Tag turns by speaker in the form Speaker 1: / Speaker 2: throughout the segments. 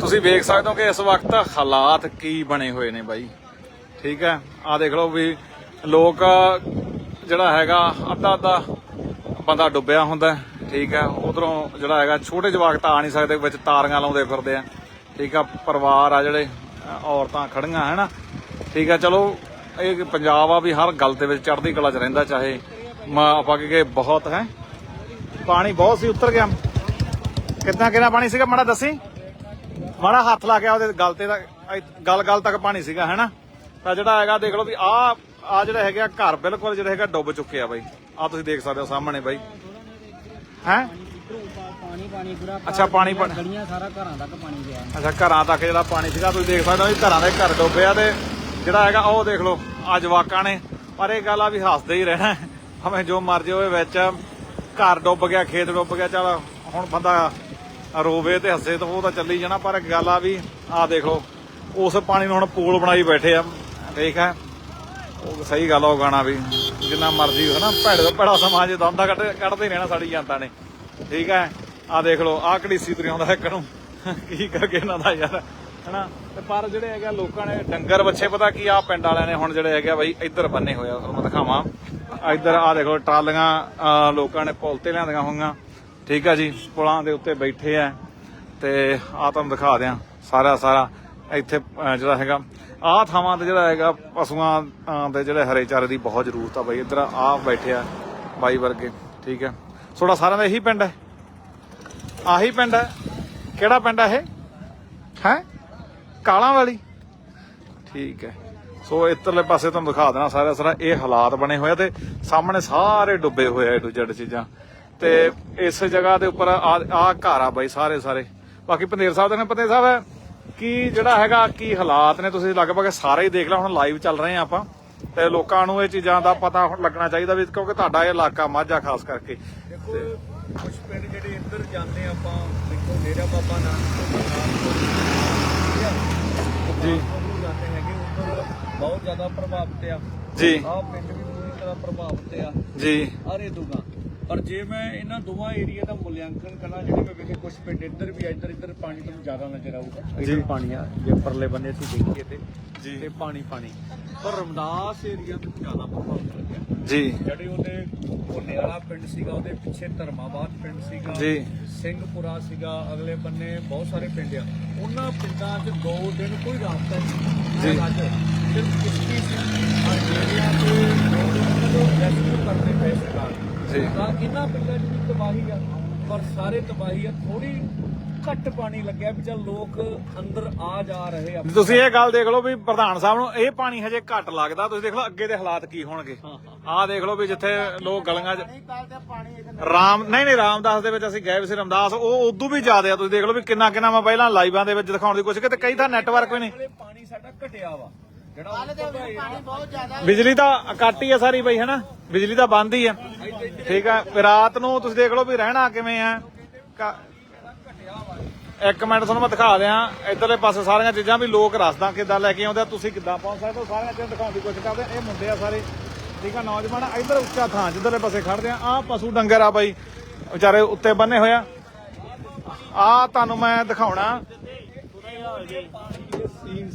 Speaker 1: ਤੁਸੀਂ ਵੇਖ ਸਕਦੇ ਹੋ ਕਿ ਇਸ ਵਕਤ ਹਾਲਾਤ ਕੀ ਬਣੇ ਹੋਏ ਨੇ ਬਾਈ। ਠੀਕ ਹੈ। ਆ ਦੇਖ ਲਓ ਵੀ ਲੋਕ ਜਿਹੜਾ ਹੈਗਾ ਅੱਧਾ ਅੱਧਾ ਬੰਦਾ ਡੁੱਬਿਆ ਹੁੰਦਾ ਠੀਕ ਹੈ। ਉਧਰੋਂ ਜਿਹੜਾ ਹੈਗਾ ਛੋਟੇ ਜਵਾਕ ਤਾਂ ਆ ਨਹੀਂ ਸਕਦੇ, ਵਿੱਚ ਤਾਰੀਆਂ ਲਾਉਂਦੇ ਫਿਰਦੇ ਆ। ਠੀਕ ਆ, ਪਰਿਵਾਰ ਆ ਜਿਹੜੇ, ਔਰਤਾਂ ਖੜੀਆਂ ਹੈਨਾ ਠੀਕ ਆ, ਚਲੋ, ਇਹ ਪੰਜਾਬ ਆ ਵੀ ਹਰ ਗੱਲ ਦੇ ਵਿੱਚ ਚੜ੍ਹਦੀ ਕਲਾ 'ਚ ਰਹਿੰਦਾ, ਚਾਹੇ ਮ- ਆਪਾਂ ਕਿ ਬਹੁਤ, ਹੈ। ਪਾਣੀ ਬਹੁਤ ਸੀ ਉਤਰ ਗਿਆ। ਕਿੰਨਾ ਕਿੰਨਾ ਪਾਣੀ ਸੀਗਾ, ਮਾੜਾ ਦੱਸੀ? ਮਾੜਾ ਹੱਥ ਲਾ ਕੇ ਉਹਦੇ ਗਲ ਤੇ ਗਲ ਗਲ ਤੱਕ ਪਾਣੀ ਸੀਗਾ ਹੈਨਾ ਤਾਂ ਜਿਹੜਾ ਹੈਗਾ ਦੇਖ ਲਓ ਵੀ ਆ ਆ ਜਿਹੜਾ ਹੈਗਾ ਘਰ ਬਿਲਕੁਲ ਜਿਹੜਾ ਹੈਗਾ ਡੁੱਬ ਚੁੱਕੇ ਆ ਬਾਈ। ਆ ਤੁਸੀਂ ਦੇਖ ਸਕਦੇ ਹੋ ਸਾਹਮਣੇ ਬਾਈ। ਹੈ?
Speaker 2: ਪਾਣੀ ਪਾਣੀ ਪੂਰਾ
Speaker 1: ਅੱਛਾ ਪਾਣੀ
Speaker 2: ਗਲੀਆਂ ਸਾਰਾ ਘਰਾਂ ਤੱਕ ਪਾਣੀ ਗਿਆ।
Speaker 1: ਅੱਛਾ ਘਰਾਂ ਤੱਕ ਜਿਹੜਾ ਪਾਣੀ ਸੀਗਾ ਤੁਸੀਂ ਦੇਖ ਸਕਦੇ ਹੋ ਵੀ ਘਰਾਂ ਦੇ ਘਰ ਡੁੱਬਿਆ ਤੇ ਜਿਹੜਾ ਹੈਗਾ ਉਹ ਦੇਖ ਲਓ ਆ ਜਵਾਕਾਂ ਨੇ। ਪਰ ਇਹ ਗੱਲ ਆ ਵੀ ਹੱਸਦੇ ਹੀ ਰਹਿਣਾ। ਭਾਵੇਂ ਜੋ ਮਰਜ਼ੀ ਹੋਵੇ ਵਿੱਚ ਘਰ ਡੁੱਬ ਗਿਆ ਖੇਤ ਡੁੱਬ ਗਿਆ ਚਲ ਹੁਣ ਬੰਦਾ ਰੋਵੇ ਤੇ ਹੱਸੇ ਤਾਂ ਉਹ ਤਾਂ ਚੱਲੀ ਜਾਣਾ, ਪਰ ਇੱਕ ਗੱਲ ਆ ਵੀ ਆ ਦੇਖੋ, ਉਸ ਪਾਣੀ ਨੂੰ ਹੁਣ ਪੂਲ ਬਣਾਈ ਬੈਠੇ ਆ, ਠੀਕ ਹੈ ਉਹ ਸਹੀ ਗੱਲ ਆ ਉਹ ਗਾਣਾ ਵੀ, ਜਿੰਨਾ ਮਰਜ਼ੀ ਹੋ ਨਾ, ਭੈੜੇ ਤੋਂ ਭੈੜਾ ਸਮਾਜ ਦੰਦਾ ਕੱਢ, ਕੱਢਦੇ ਰਹਿਣਾ ਸਾਡੀ ਜਨਤਾ ਨੇ, ਠੀਕ ਹੈ ਆ ਦੇਖ ਲਓ ਆ ਕੜੀਸੀ ਤੁਰੀ ਇੱਕ ਨੂੰ, ਕੀ ਕਰਕੇ ਇਹਨਾਂ ਦਾ ਯਾਰ, ਹਨਾ? ਤੇ ਪਰ ਜਿਹੜੇ ਹੈਗੇ ਆ ਲੋਕਾਂ ਨੇ, ਡੰਗਰ ਬੱਚੇ ਪਤਾ ਕੀ ਆ, ਪਿੰਡ ਵਾਲਿਆਂ ਨੇ ਹੁਣ ਜਿਹੜੇ ਹੈਗੇ ਆ ਬਈ, ਇੱਧਰ ਬੰਨੇ ਹੋਏ ਆ, ਤੁਹਾਨੂੰ ਦਿਖਾਵਾਂ। ਇੱਧਰ ਆ ਦੇਖੋ, ਟਰਾਲੀਆਂ, ਅਹ ਲੋਕਾਂ ਨੇ ਪੁਲ ਤੇ ਲਿਆਂਦੀਆਂ ਹੋਈਆਂ। ਠੀਕ ਆ ਜੀ, ਪੁਲਾਂ ਦੇ ਉੱਤੇ ਬੈਠੇ ਆ ਤੇ ਆ ਤੁਹਾਨੂੰ ਦਿਖਾ ਦਿਆਂ ਸਾਰਾ ਸਾਰਾ ਇੱਥੇ ਜਿਹੜਾ ਹੈਗਾ, ਆਹ ਥਾਵਾਂ ਤੇ ਜਿਹੜਾ ਹੈਗਾ, ਪਸ਼ੂਆਂ ਦੇ ਜਿਹੜੇ ਹਰੇ ਚਾਰੇ ਦੀ ਬਹੁਤ ਜ਼ਰੂਰਤ ਆ ਬਈ, ਇੱਧਰ ਆ ਬੈਠੇ ਆ ਬਾਈ ਵਰਗੇ, ਠੀਕ ਹੈ ਤੁਹਾਡਾ ਸਾਰਿਆਂ ਦਾ ਇਹੀ ਪਿੰਡ ਹੈ? ਆਹੀ ਪਿੰਡ ਹੈ? ਕਿਹੜਾ ਪਿੰਡ ਹੈ ਇਹ? ਹੈ? ਕਾਲਾਂ ਵਾਲੀ? ਠੀਕ ਹੈ। ਸੋ ਇੱਧਰਲੇ ਪਾਸੇ ਤੁਹਾਨੂੰ ਦਿਖਾ ਦੇਣਾ ਸਾਰਾ ਸਾਰਾ, ਇਹ ਹਾਲਾਤ ਬਣੇ ਹੋਏ ਆ ਤੇ ਸਾਹਮਣੇ ਸਾਰੇ ਡੁੱਬੇ ਹੋਏ ਆ ਏ ਟੂ ਜ਼ੈਡ ਚੀਜ਼ਾਂ। ਤੇ ਇਸ ਜਗ੍ਹਾ ਦੇ ਉੱਪਰ ਆ ਆ ਘਰ ਆ ਬਾਈ ਸਾਰੇ ਸਾਰੇ। ਬਾਕੀ ਪੰਦੇਰ ਸਾਹਿਬ ਦੇ ਨੇ ਪੰਦੇਰ ਸਾਹਿਬ ਕੀ ਜਿਹੜਾ ਹੈਗਾ ਕੀ ਹਾਲਾਤ ਨੇ? ਤੁਸੀਂ ਲਗਭਗ ਸਾਰੇ ਹੀ ਦੇਖ ਲਿਆ ਹੁਣ ਲਾਈਵ ਚੱਲ ਰਹੇ ਆ ਆਪਾਂ। ਤੇ ਲੋਕਾਂ ਨੂੰ ਇਹ ਚੀਜ਼ਾਂ ਦਾ ਪਤਾ ਹੁਣ ਲੱਗਣਾ ਚਾਹੀਦਾ ਵੀ ਕਿਉਂਕਿ ਤੁਹਾਡਾ ਇਹ ਇਲਾਕਾ ਮਾਝਾ ਖਾਸ ਕਰਕੇ।
Speaker 3: ਦੇਖੋ ਕੁਝ ਪਿੰਡ ਜਿਹੜੇ ਇੱਧਰ ਜਾਂਦੇ ਆ ਆਪਾਂ ਦੇਖੋ ਡੇਰਾ ਬਾਬਾ ਨਾਨਕ ਤੋਂ
Speaker 1: ਜੀ।
Speaker 3: ਜਾਂਦੇ ਹੈਗੇ ਉੱਧਰ ਬਹੁਤ ਜ਼ਿਆਦਾ ਪ੍ਰਭਾਵਿਤ ਆ।
Speaker 1: ਜੀ।
Speaker 3: ਆਹ ਪਿੰਡ ਵੀ ਪੂਰੀ ਤਰ੍ਹਾਂ ਪ੍ਰਭਾਵਿਤ ਆ।
Speaker 1: ਜੀ।
Speaker 3: ਅਰੇ ਦੁਗਾ ਪਰ ਜੇ ਮੈਂ ਇਹਨਾਂ ਦੋਵਾਂ ਏਰੀਆ ਦਾ ਮੁੱਲਾਂਕਣ ਕਰਾਂ ਜਿਹੜੇ ਮੈਂ ਵੇਖੇ ਕੁਝ ਪਿੰਡ ਇੱਧਰ ਵੀ ਆ ਇੱਧਰ ਇੱਧਰ ਪਾਣੀ ਤੁਹਾਨੂੰ ਜ਼ਿਆਦਾ ਨਜ਼ਰ ਆਊਗਾ
Speaker 1: ਜੀ।
Speaker 3: ਇੱਧਰ ਪਾਣੀ ਆ ਜੇ ਪਰਲੇ ਬੰਨੇ ਅਸੀਂ ਦੇਖੀਏ ਤੇ
Speaker 1: ਜੀ।
Speaker 3: ਤੇ ਪਾਣੀ ਪਾਣੀ ਪਰ ਰਮਦਾਸ ਏਰੀਆ ਤੋਂ ਜ਼ਿਆਦਾ ਪ੍ਰਭਾਵਿਤ ਲੱਗਿਆ
Speaker 1: ਜੀ
Speaker 3: ਜਿਹੜੇ ਉਹਦੇ ਉਹਨੇ ਵਾਲਾ ਪਿੰਡ ਸੀਗਾ ਉਹਦੇ ਪਿੱਛੇ ਧਰਮਾਬਾਦ ਪਿੰਡ ਸੀਗਾ
Speaker 1: ਜੀ।
Speaker 3: ਸਿੰਘਪੁਰਾ ਸੀਗਾ ਅਗਲੇ ਬੰਨੇ ਬਹੁਤ ਸਾਰੇ ਪਿੰਡ ਆ ਉਹਨਾਂ ਪਿੰਡਾਂ 'ਚ ਦੋ ਦਿਨ ਕੋਈ ਰਾਸਤਾ ਨਹੀਂ
Speaker 1: ਜੀ।
Speaker 3: ਅੱਜ ਸਿਰਫ ਕਿਸ਼ਤੀ ਸੀ ਔਰ ਜਿਹੜਿਆਂ ਤੇ ਦੋ ਦਿਨ ਉਹਨਾਂ ਨੂੰ ਰੈਸਕਿਊ ਕਰਨੇ ਪਏ ਸਰਕਾਰ ਨੂੰ।
Speaker 1: ਜੀ।
Speaker 3: ਤਾਂ ਇਹਨਾਂ ਪਿੰਡਾਂ 'ਚ ਵੀ ਤਬਾਹੀ ਆ ਪਰ ਸਾਰੇ ਤਬਾਹੀ ਆ। ਥੋੜੀ ਘੱਟ ਪਾਣੀ ਲੱਗਿਆ ਵੀ ਚੱਲ ਲੋਕ ਅੰਦਰ ਆ ਜਾ ਰਹੇ ਆ।
Speaker 1: ਤੁਸੀਂ ਇਹ ਗੱਲ ਦੇਖ ਲਓ ਵੀ ਪ੍ਰਧਾਨ ਸਾਹਿਬ ਨੂੰ ਇਹ ਪਾਣੀ ਹਜੇ ਘੱਟ ਲੱਗਦਾ। ਤੁਸੀਂ ਦੇਖ ਲਓ ਅੱਗੇ ਦੇ ਹਾਲਾਤ ਕੀ ਹੋਣਗੇ। ਆਹ ਦੇਖ ਲਓ ਵੀ ਜਿੱਥੇ ਲੋਕ ਗਲੀਆਂ 'ਚ ਰਾਮ ਨਹੀਂ ਨਹੀਂ ਰਾਮਦਾਸ ਦੇ ਵਿੱਚ ਅਸੀਂ ਗਏ ਵੀ ਸੀ ਰਾਮਦਾਸ। ਉਹ ਉਦੋਂ ਵੀ ਜ਼ਿਆਦਾ ਆ। ਤੁਸੀਂ ਦੇਖ ਲਓ ਵੀ ਕਿੰਨਾ ਕਿੰਨਾ ਮੈਂ ਪਹਿਲਾਂ ਲਾਈਵਾਂ ਦੇ ਵਿੱਚ ਦਿਖਾਉਣ ਦੀ ਕੋਸ਼ਿਸ਼ ਕੀਤੀ। ਕਈ ਤਾਂ ਨੈਟਵਰਕ ਵੀ ਨਹੀਂ।
Speaker 3: ਪਾਣੀ ਸਾਡਾ ਘਟਿਆ ਵਾ।
Speaker 1: ਬਿਜਲੀ ਤਾਂ ਕੱਟ ਹੀ ਆ ਸਾਰੀ ਬਈ ਹੈਨਾ? ਬਿਜਲੀ ਤਾਂ ਬੰਦ ਹੀ ਆ। ਠੀਕ ਆ ਫਿਰ ਰਾਤ ਨੂੰ ਤੁਸੀਂ ਦੇਖ ਲਓ ਵੀ ਰਹਿਣਾ ਕਿਵੇਂ ਆ। ਇੱਕ ਮਿੰਟ ਤੁਹਾਨੂੰ ਮੈਂ ਦਿਖਾ ਦਿਆਂ ਇਧਰਲੇ ਪਾਸੇ ਸਾਰੀਆਂ ਚੀਜ਼ਾਂ ਵੀ ਲੋਕ ਰਸਦਾਂ ਕਿੱਦਾਂ ਲੈ ਕੇ ਆਉਂਦੇ ਆ ਤੁਸੀਂ ਕਿੱਦਾਂ ਪਹੁੰਚ ਸਕਦੇ ਹੋ? ਸਾਰੀਆਂ ਚੀਜ਼ਾਂ ਦਿਖਾਉਣ ਦੀ ਕੋਸ਼ਿਸ਼ ਕਰਦੇ ਆ। ਇਹ ਮੁੰਡੇ ਆ ਸਾਰੇ। ਠੀਕ ਆ ਨੌਜਵਾਨ ਆ ਇਧਰ ਉੱਚਾ ਥਾਂ ਜਿੱਧਰਲੇ ਪਾਸੇ ਖੜਦੇ ਆ। ਆ ਪਸ਼ੂ ਡੰਗਰ ਆ ਬਾਈ ਵਿਚਾਰੇ ਉੱਤੇ ਬੰਨੇ ਹੋਇਆ ਆ। ਤੁਹਾਨੂੰ ਮੈਂ ਦਿਖਾਉਣਾ।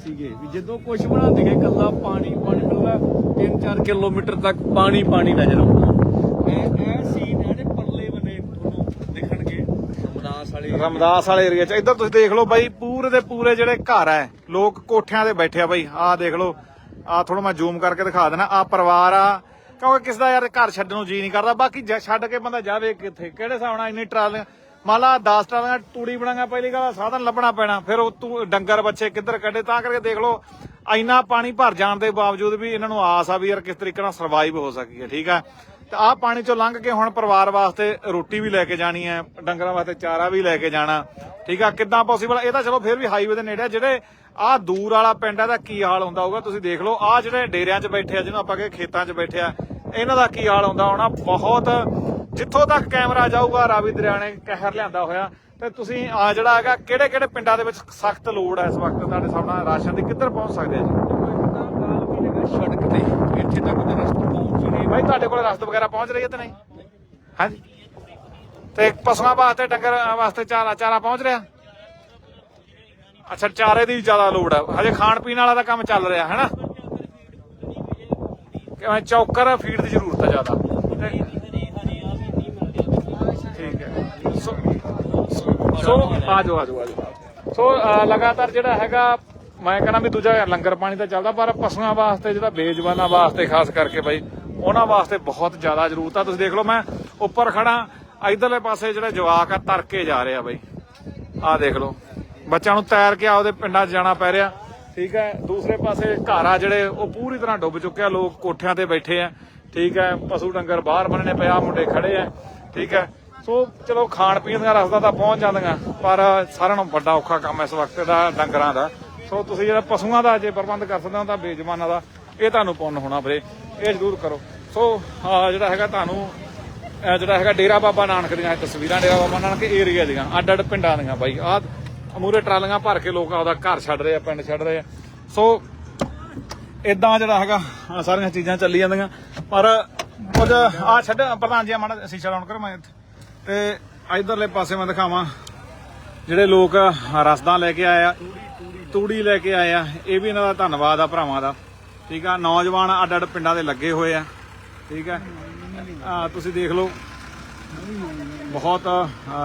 Speaker 3: ਸੀਗੇ। ਵੀ ਜਦੋਂ ਕੁਝ ਬਣਾਉਂਦੇ ਗਏ ਕੱਲਾ ਪਾਣੀ ਪਾਣੀ ਮਿਲਦਾ 3-4 ਕਿਲੋਮੀਟਰ ਤੱਕ ਪਾਣੀ ਪਾਣੀ ਨਜ਼ਰ ਆਉਂਦਾ ਇਹ ਇਹ ਸੀਨ ਹੈ ਪਰਲੇ ਬਨੇ ਤੁਹਾਨੂੰ ਦਿਖਣਗੇ। ਰਮਦਾਸ ਵਾਲੇ
Speaker 1: ਰਮਦਾਸ ਵਾਲੇ ਏਰੀਆ 'ਚ। ਇੱਧਰ ਤੁਸੀਂ ਦੇਖ ਲਓ ਬਾਈ, ਪੂਰੇ ਦੇ ਪੂਰੇ ਜਿਹੜੇ ਘਰ ਐ ਲੋਕ ਕੋਠਿਆਂ ਤੇ ਬੈਠੇ ਆ ਬਾਈ। ਆਹ ਦੇਖ ਲਓ। ਆਹ ਥੋੜਾ ਮੈਂ ਜ਼ੂਮ ਕਰਕੇ ਦਿਖਾ ਦੇਣਾ ਆਹ ਪਰਿਵਾਰ ਆ। ਕਿਉਂਕਿ ਕਿਸ ਦਾ ਯਾਰ ਘਰ ਛੱਡਣ ਨੂੰ ਜੀ ਨਹੀਂ ਕਰਦਾ। ਬਾਕੀ ਛੱਡ ਕੇ ਬੰਦਾ ਜਾਵੇ ਕਿੱਥੇ? ਕਿਹੜੇ ਹਿਸਾਬ ਨਾਲ ਇੰਨੀ ਟਰਾਲੀਆਂ ਮੰਨ ਲਾ 10 ਟਰਾਲੀਆਂ ਤੂੜੀ ਬਣਾਗਾ ਪਹਿਲੀ ਗੱਲ, ਸਾਧਨ ਲੱਭਣਾ ਪੈਣਾ। ਫਿਰ ਉਹ ਤੂੰ ਡੰਗਰ ਬੱਚੇ ਕਿੱਧਰ ਕੱਢੇ, ਤਾਂ ਕਰਕੇ ਦੇਖ ਲਓ, ਇੰਨਾ ਪਾਣੀ ਭਰ ਜਾਣ ਦੇ ਬਾਵਜੂਦ ਵੀ ਇਹਨਾਂ ਨੂੰ ਆਸ ਆ ਵੀ ਯਾਰ ਕਿਸ ਤਰੀਕੇ ਨਾਲ ਸਰਵਾਈਵ ਹੋ ਸਕੀਏ, ਠੀਕ ਆ? ਤੇ ਆਹ ਪਾਣੀ ਚੋਂ ਲੰਘ ਕੇ ਹੁਣ ਪਰਿਵਾਰ ਵਾਸਤੇ ਰੋਟੀ ਵੀ ਲੈ ਕੇ ਜਾਣੀ ਹੈ, ਡੰਗਰਾਂ ਵਾਸਤੇ ਚਾਰਾ ਵੀ ਲੈ ਕੇ ਜਾਣਾ, ਠੀਕ ਆ? ਕਿੱਦਾਂ ਪੋਸੀਬਲ ਇਹ ਤਾਂ ਚਲੋ ਫਿਰ ਵੀ ਹਾਈਵੇ ਦੇ ਨੇੜੇ ਜਿਹੜੇ ਆਹ ਦੂਰ ਵਾਲਾ ਪਿੰਡ ਹੈ ਦਾ ਕੀ ਹਾਲ ਹੁੰਦਾ ਹੋਊਗਾ? ਤੁਸੀਂ ਦੇਖ ਲਓ, ਆਹ ਜਿਹੜੇ ਡੇਰਿਆਂ 'ਚ ਬੈਠੇ ਆ, ਜਿਹਨੂੰ ਆਪਾਂ ਕਹੇ ਖੇਤਾਂ 'ਚ ਬੈਠੇ ਆ, ਇਹਨਾਂ ਦਾ ਕੀ ਹਾਲ ਹੁੰਦਾ? ਹੋਣਾ ਬਹੁਤ ਜਿੱਥੋਂ ਤੱਕ ਕੈਮਰਾ ਜਾਊਗਾ ਰਾਵੀ ਦਰਿਆ ਨੇ ਕਹਿਰ ਲਿਆਂਦਾ ਹੋਇਆ। ਤੇ ਤੁਸੀਂ ਆ ਜਿਹੜਾ ਹੈਗਾ ਕਿਹੜੇ ਕਿਹੜੇ ਪਿੰਡਾਂ ਦੇ ਵਿੱਚ ਸਖਤ ਲੋੜ ਹੈ ਇਸ ਵਕਤ ਤੁਹਾਡੇ ਸਾਹਮਣੇ? ਰਾਸ਼ਨ ਦੀ ਕਿੱਧਰ ਪਹੁੰਚ ਸਕਦੇ ਆ ਜੀ?
Speaker 3: ਸੜਕ ਤੇ ਇੱਥੇ ਤੱਕ ਤੇ ਰਸਤਾ ਪਹੁੰਚ ਹੀ ਨਹੀਂ
Speaker 1: ਭਾਈ ਤੁਹਾਡੇ ਕੋਲ ਰਸਦ ਵਗੈਰਾ ਪਹੁੰਚ ਰਹੀ ਹੈ ਤੇ ਨਹੀਂ? ਹਾਂਜੀ। ਤੇ ਪਸ਼ੂਆਂ ਵਾਸਤੇ ਡੰਗਰ ਵਾਸਤੇ ਚਾਰਾ ਚਾਰਾ ਪਹੁੰਚ ਰਿਹਾ? ਅੱਛਾ ਚਾਰੇ ਦੀ ਜ਼ਿਆਦਾ ਲੋੜ ਹੈ। ਹਜੇ ਖਾਣ ਪੀਣ ਵਾਲਾ ਦਾ ਕੰਮ ਚੱਲ ਰਿਹਾ ਹੈ ਨਾ? ਕਿਵੇਂ? ਚੌਕਰ ਫੀਡ ਦੀ ਜ਼ਰੂਰਤ ਹੈ ਜ਼ਿਆਦਾ ਤੇ ਠੀਕ ਹੈ ਸੋ ਸੋ, ਆ ਜਾਓ ਆ ਜਾਓ ਆ ਜਾਓ। ਸੋ ਲਗਾਤਾਰ ਜਿਹੜਾ ਹੈਗਾ, ਮੈਂ ਕਹਿੰਦਾ ਵੀ ਦੂਜਾ ਲੰਗਰ ਪਾਣੀ ਤਾਂ ਚੱਲਦਾ, ਪਰ ਪਸ਼ੂਆਂ ਵਾਸਤੇ, ਜਿਹੜਾ ਬੇਜਵਾਨਾਂ ਵਾਸਤੇ, ਖਾਸ ਕਰਕੇ ਬਾਈ, ਉਹਨਾਂ ਵਾਸਤੇ ਬਹੁਤ ਜ਼ਿਆਦਾ ਜ਼ਰੂਰਤ ਆ। ਤੁਸੀਂ ਦੇਖ ਲਓ, ਮੈਂ ਉੱਪਰ ਖੜਾ ਇਧਰਲੇ ਪਾਸੇ ਜਿਹੜਾ ਜਵਾਕ ਆ ਤਰਕੇ ਜਾ ਰਿਹਾ ਬਾਈ। ਆਹ ਦੇਖ ਲਓ। ਬੱਚਿਆਂ ਨੂੰ ਤੈਰ ਕੇ ਆਪਦੇ ਪਿੰਡਾਂ 'ਚ ਜਾਣਾ ਪੈ ਰਿਹਾ। ਠੀਕ ਹੈ, ਦੂਸਰੇ ਪਾਸੇ ਘਰ ਆ ਜਿਹੜੇ, ਉਹ ਪੂਰੀ ਤਰ੍ਹਾਂ ਡੁੱਬ ਚੁੱਕੇ ਆ, ਲੋਕ ਕੋਠਿਆਂ ਤੇ ਬੈਠੇ ਆ। ਠੀਕ ਹੈ, ਪਸ਼ੂ ਡੰਗਰ ਬਾਹਰ ਬੰਨਣੇ ਪਿਆ ਮੁੰਡੇ ਖੜੇ ਆ। ਠੀਕ ਹੈ ਸੋ ਚਲੋ ਖਾਣ ਪੀਣ ਦੀਆਂ ਰਸਤਾ ਤਾਂ ਪਹੁੰਚ ਜਾਂਦੀਆਂ, ਪਰ ਸਾਰਿਆਂ ਨੂੰ ਵੱਡਾ ਔਖਾ ਕੰਮ ਇਸ ਵਕਤ ਦਾ ਡੰਗਰਾਂ ਦਾ। ਸੋ ਤੁਸੀਂ ਜਿਹੜਾ ਪਸ਼ੂਆਂ ਦਾ ਜੇ ਪ੍ਰਬੰਧ ਕਰ ਸਕਦੇ ਹੋ ਤਾਂ ਬੇਜਮਾਨਾਂ ਦਾ, ਇਹ ਤੁਹਾਨੂੰ ਪੁੰਨ ਹੋਣਾ ਵੀਰੇ, ਇਹ ਜ਼ਰੂਰ ਕਰੋ। ਸੋ ਜਿਹੜਾ ਹੈਗਾ ਤੁਹਾਨੂੰ ਜਿਹੜਾ ਹੈਗਾ ਡੇਰਾ ਬਾਬਾ ਨਾਨਕ ਦੀਆਂ ਤਸਵੀਰਾਂ, ਡੇਰਾ ਬਾਬਾ ਨਾਨਕ ਏਰੀਆ ਦੀਆਂ ਅੱਡ ਅੱਡ ਪਿੰਡਾਂ ਦੀਆਂ ਬਾਈ। ਆਹ ਅਮੂਰੇ ਟਰਾਲੀਆਂ ਭਰ ਕੇ ਲੋਕ ਆਪਦਾ ਘਰ ਛੱਡ ਰਹੇ ਆ, ਪਿੰਡ ਛੱਡ ਰਹੇ ਆ। ਸੋ ਇਦਾਂ ਜਿਹੜਾ ਹੈਗਾ ਸਾਰੀਆਂ ਚੀਜ਼ਾਂ ਚੱਲੀ ਜਾਂਦੀਆਂ। ਪਰ, ਕੁਝ ਆ ਛੱਡ, ਪ੍ਰਧਾਨ ਜੀ ਮਾੜਾ ਸ਼ੀਸ਼ਾ ਲਾਉਣ ਕਰੋ, ਮੈਂ ਇੱਥੇ। ਤੇ ਇਧਰਲੇ ਪਾਸੇ ਮੈਂ ਦਿਖਾਵਾਂ ਜਿਹੜੇ ਲੋਕ ਰਸਦਾਂ ਲੈ ਕੇ ਆਏ ਆ, ਤੂੜੀ ਲੈ ਕੇ ਆਏ ਆ, ਇਹ ਵੀ ਇਹਨਾਂ ਦਾ ਧੰਨਵਾਦ ਆ ਭਰਾਵਾਂ ਦਾ, ਠੀਕ ਆ? ਨੌਜਵਾਨ ਅੱਡ ਅੱਡ ਪਿੰਡਾਂ ਦੇ ਲੱਗੇ ਹੋਏ ਆ, ਠੀਕ ਆ? ਆ, ਤੁਸੀਂ ਦੇਖ ਲਓ। ਬਹੁਤ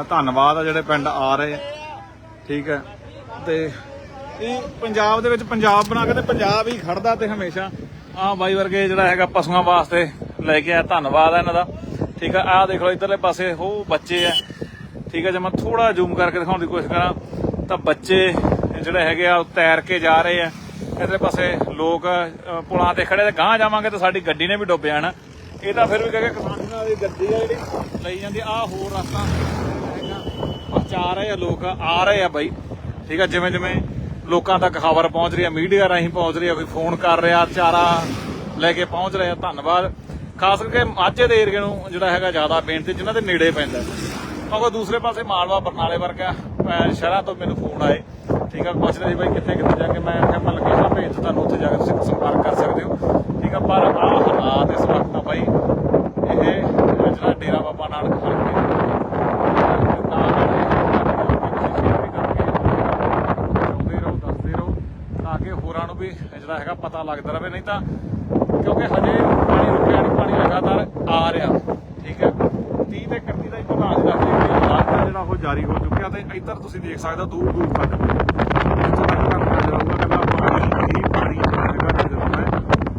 Speaker 1: ਧੰਨਵਾਦ ਆ ਜਿਹੜੇ ਪਿੰਡ ਆ ਰਹੇ ਆ, ਠੀਕ ਹੈ ਤੇ ਇਹ ਪੰਜਾਬ ਦੇ ਵਿੱਚ ਪੰਜਾਬ ਬਣਾ ਕੇ ਤੇ ਪੰਜਾਬ ਹੀ ਖੜਦਾ ਤੇ ਹਮੇਸ਼ਾ। ਆ ਬਾਈ ਵਰਗੇ ਜਿਹੜਾ ਹੈਗਾ ਪਸ਼ੂਆਂ ਵਾਸਤੇ ਲੈ ਕੇ ਆਇਆ, ਧੰਨਵਾਦ ਆ ਇਹਨਾਂ ਦਾ। ਠੀਕ ਆ, ਆਹ ਦੇਖ ਲਓ ਇਧਰਲੇ ਪਾਸੇ ਉਹ ਬੱਚੇ ਆ। ਠੀਕ ਆ, ਜੇ ਮੈਂ ਥੋੜਾ ਜ਼ੂਮ ਕਰਕੇ ਦਿਖਾਉਣ ਦੀ ਕੋਸ਼ਿਸ਼ ਕਰਾਂ, ਤਾਂ ਬੱਚੇ ਜਿਹੜੇ ਹੈਗੇ ਆ, ਉਹ ਤੈਰ ਕੇ ਜਾ ਰਹੇ ਆ। ਇਧਰਲੇ ਪਾਸੇ ਲੋਕ ਪੁਲਾਂ ਤੇ ਖੜੇ ਤੇ ਗਾਂਹ ਜਾਵਾਂਗੇ ਤਾਂ ਸਾਡੀ ਗੱਡੀ ਨੇ ਵੀ ਡੁੱਬ ਜਾਣਾ। ਇਹ ਤਾਂ ਫਿਰ ਵੀ ਕਹੇ ਕਿਸਾਨਾਂ ਦੀ ਗੱਡੀ ਆ ਜਿਹੜੀ, ਲਈ ਜਾਂਦੀ। ਆ ਹੋਰ ਰਸਤਾ ਹੈਗਾ। ਪਹੁੰਚਾ ਰਹੇ ਆ ਲੋਕ, ਆ ਰਹੇ ਆ ਬਾਈ। ਠੀਕ ਆ, ਜਿਵੇਂ ਜਿਵੇਂ ਲੋਕਾਂ ਤੱਕ ਖਬਰ ਪਹੁੰਚ ਰਹੀ ਹੈ ਮੀਡੀਆ ਰਾਹੀਂ ਪਹੁੰਚ ਰਹੀ ਹੈ ਕੋਈ ਫੋਨ ਕਰ ਰਿਹਾ, ਚਾਰਾ ਲੈ ਕੇ ਪਹੁੰਚ ਰਿਹਾ ਧੰਨਵਾਦ। ਖਾਸ ਕਰਕੇ ਮਾਝੇ ਦੇ ਏਰੀਏ ਨੂੰ ਜਿਹੜਾ ਹੈਗਾ ਜ਼ਿਆਦਾ ਬੇਨਤੀ ਜਿਨ੍ਹਾਂ ਦੇ ਨੇੜੇ ਪੈਂਦਾ। ਕਿਉਂਕਿ ਦੂਸਰੇ ਪਾਸੇ ਮਾਲਵਾ, ਬਰਨਾਲੇ ਵਰਗਾ ਸ਼ਹਿਰਾਂ ਤੋਂ ਮੈਨੂੰ ਫੋਨ ਆਏ। ਠੀਕ ਆ, ਪੁੱਛ ਰਹੇ ਬਾਈ ਕਿੱਥੇ ਕਿੱਥੇ ਜਾ ਕੇ। ਮੈਂ ਕਿਹਾ ਮੈਂ ਲੋਕੇਸ਼ਨ ਭੇਜ ਦਿੱਤਾ ਤੁਹਾਨੂੰ ਉੱਥੇ ਜਾ ਕੇ ਤੁਸੀਂ ਸੰਪਰਕ ਕਰ ਸਕਦੇ ਹੋ। ਠੀਕ ਆ, ਪਰ ਆਹ ਹਾਲਾਤ ਇਸ ਵਕਤ ਆ ਬਾਈ ਇਹ ਜਿਹੜਾ ਡੇਰਾ ਬਾਬਾ ਨਾਨਕ ਹਲਕੇ ਰਹੋ, ਦੱਸਦੇ ਰਹੋ, ਤਾਂ ਕਿ ਹੋਰਾਂ ਨੂੰ ਵੀ ਜਿਹੜਾ ਹੈਗਾ ਪਤਾ ਲੱਗਦਾ ਰਹੇ। ਨਹੀਂ ਤਾਂ ਕਿਉਂਕਿ ਹਜੇ ਪਾਣੀ ਲਗਾਤਾਰ ਆ ਰਿਹਾ। ਠੀਕ ਹੈ? 30 ਤੇ 31 ਦਾ ਹੀ। ਪ੍ਰਧਾਨ ਦੱਸਦੇ ਕਿ ਇਲਾਕਾ ਜਿਹੜਾ ਉਹ ਜਾਰੀ ਹੋ ਚੁੱਕਿਆ ਤੇ ਇੱਧਰ ਤੁਸੀਂ ਦੇਖ ਸਕਦੇ ਹੋ, ਦੂਰ ਦੂਰ ਤੱਕ। ਇੱਥੋਂ ਤੱਕ ਤੁਹਾਨੂੰ ਨਜ਼ਰ ਆਊਗਾ ਕੱਲਾ ਪਾਣੀ ਹੀ ਪਾਣੀ ਹੈਗਾ ਨਜ਼ਰ ਆਉਂਦਾ ਹੈ।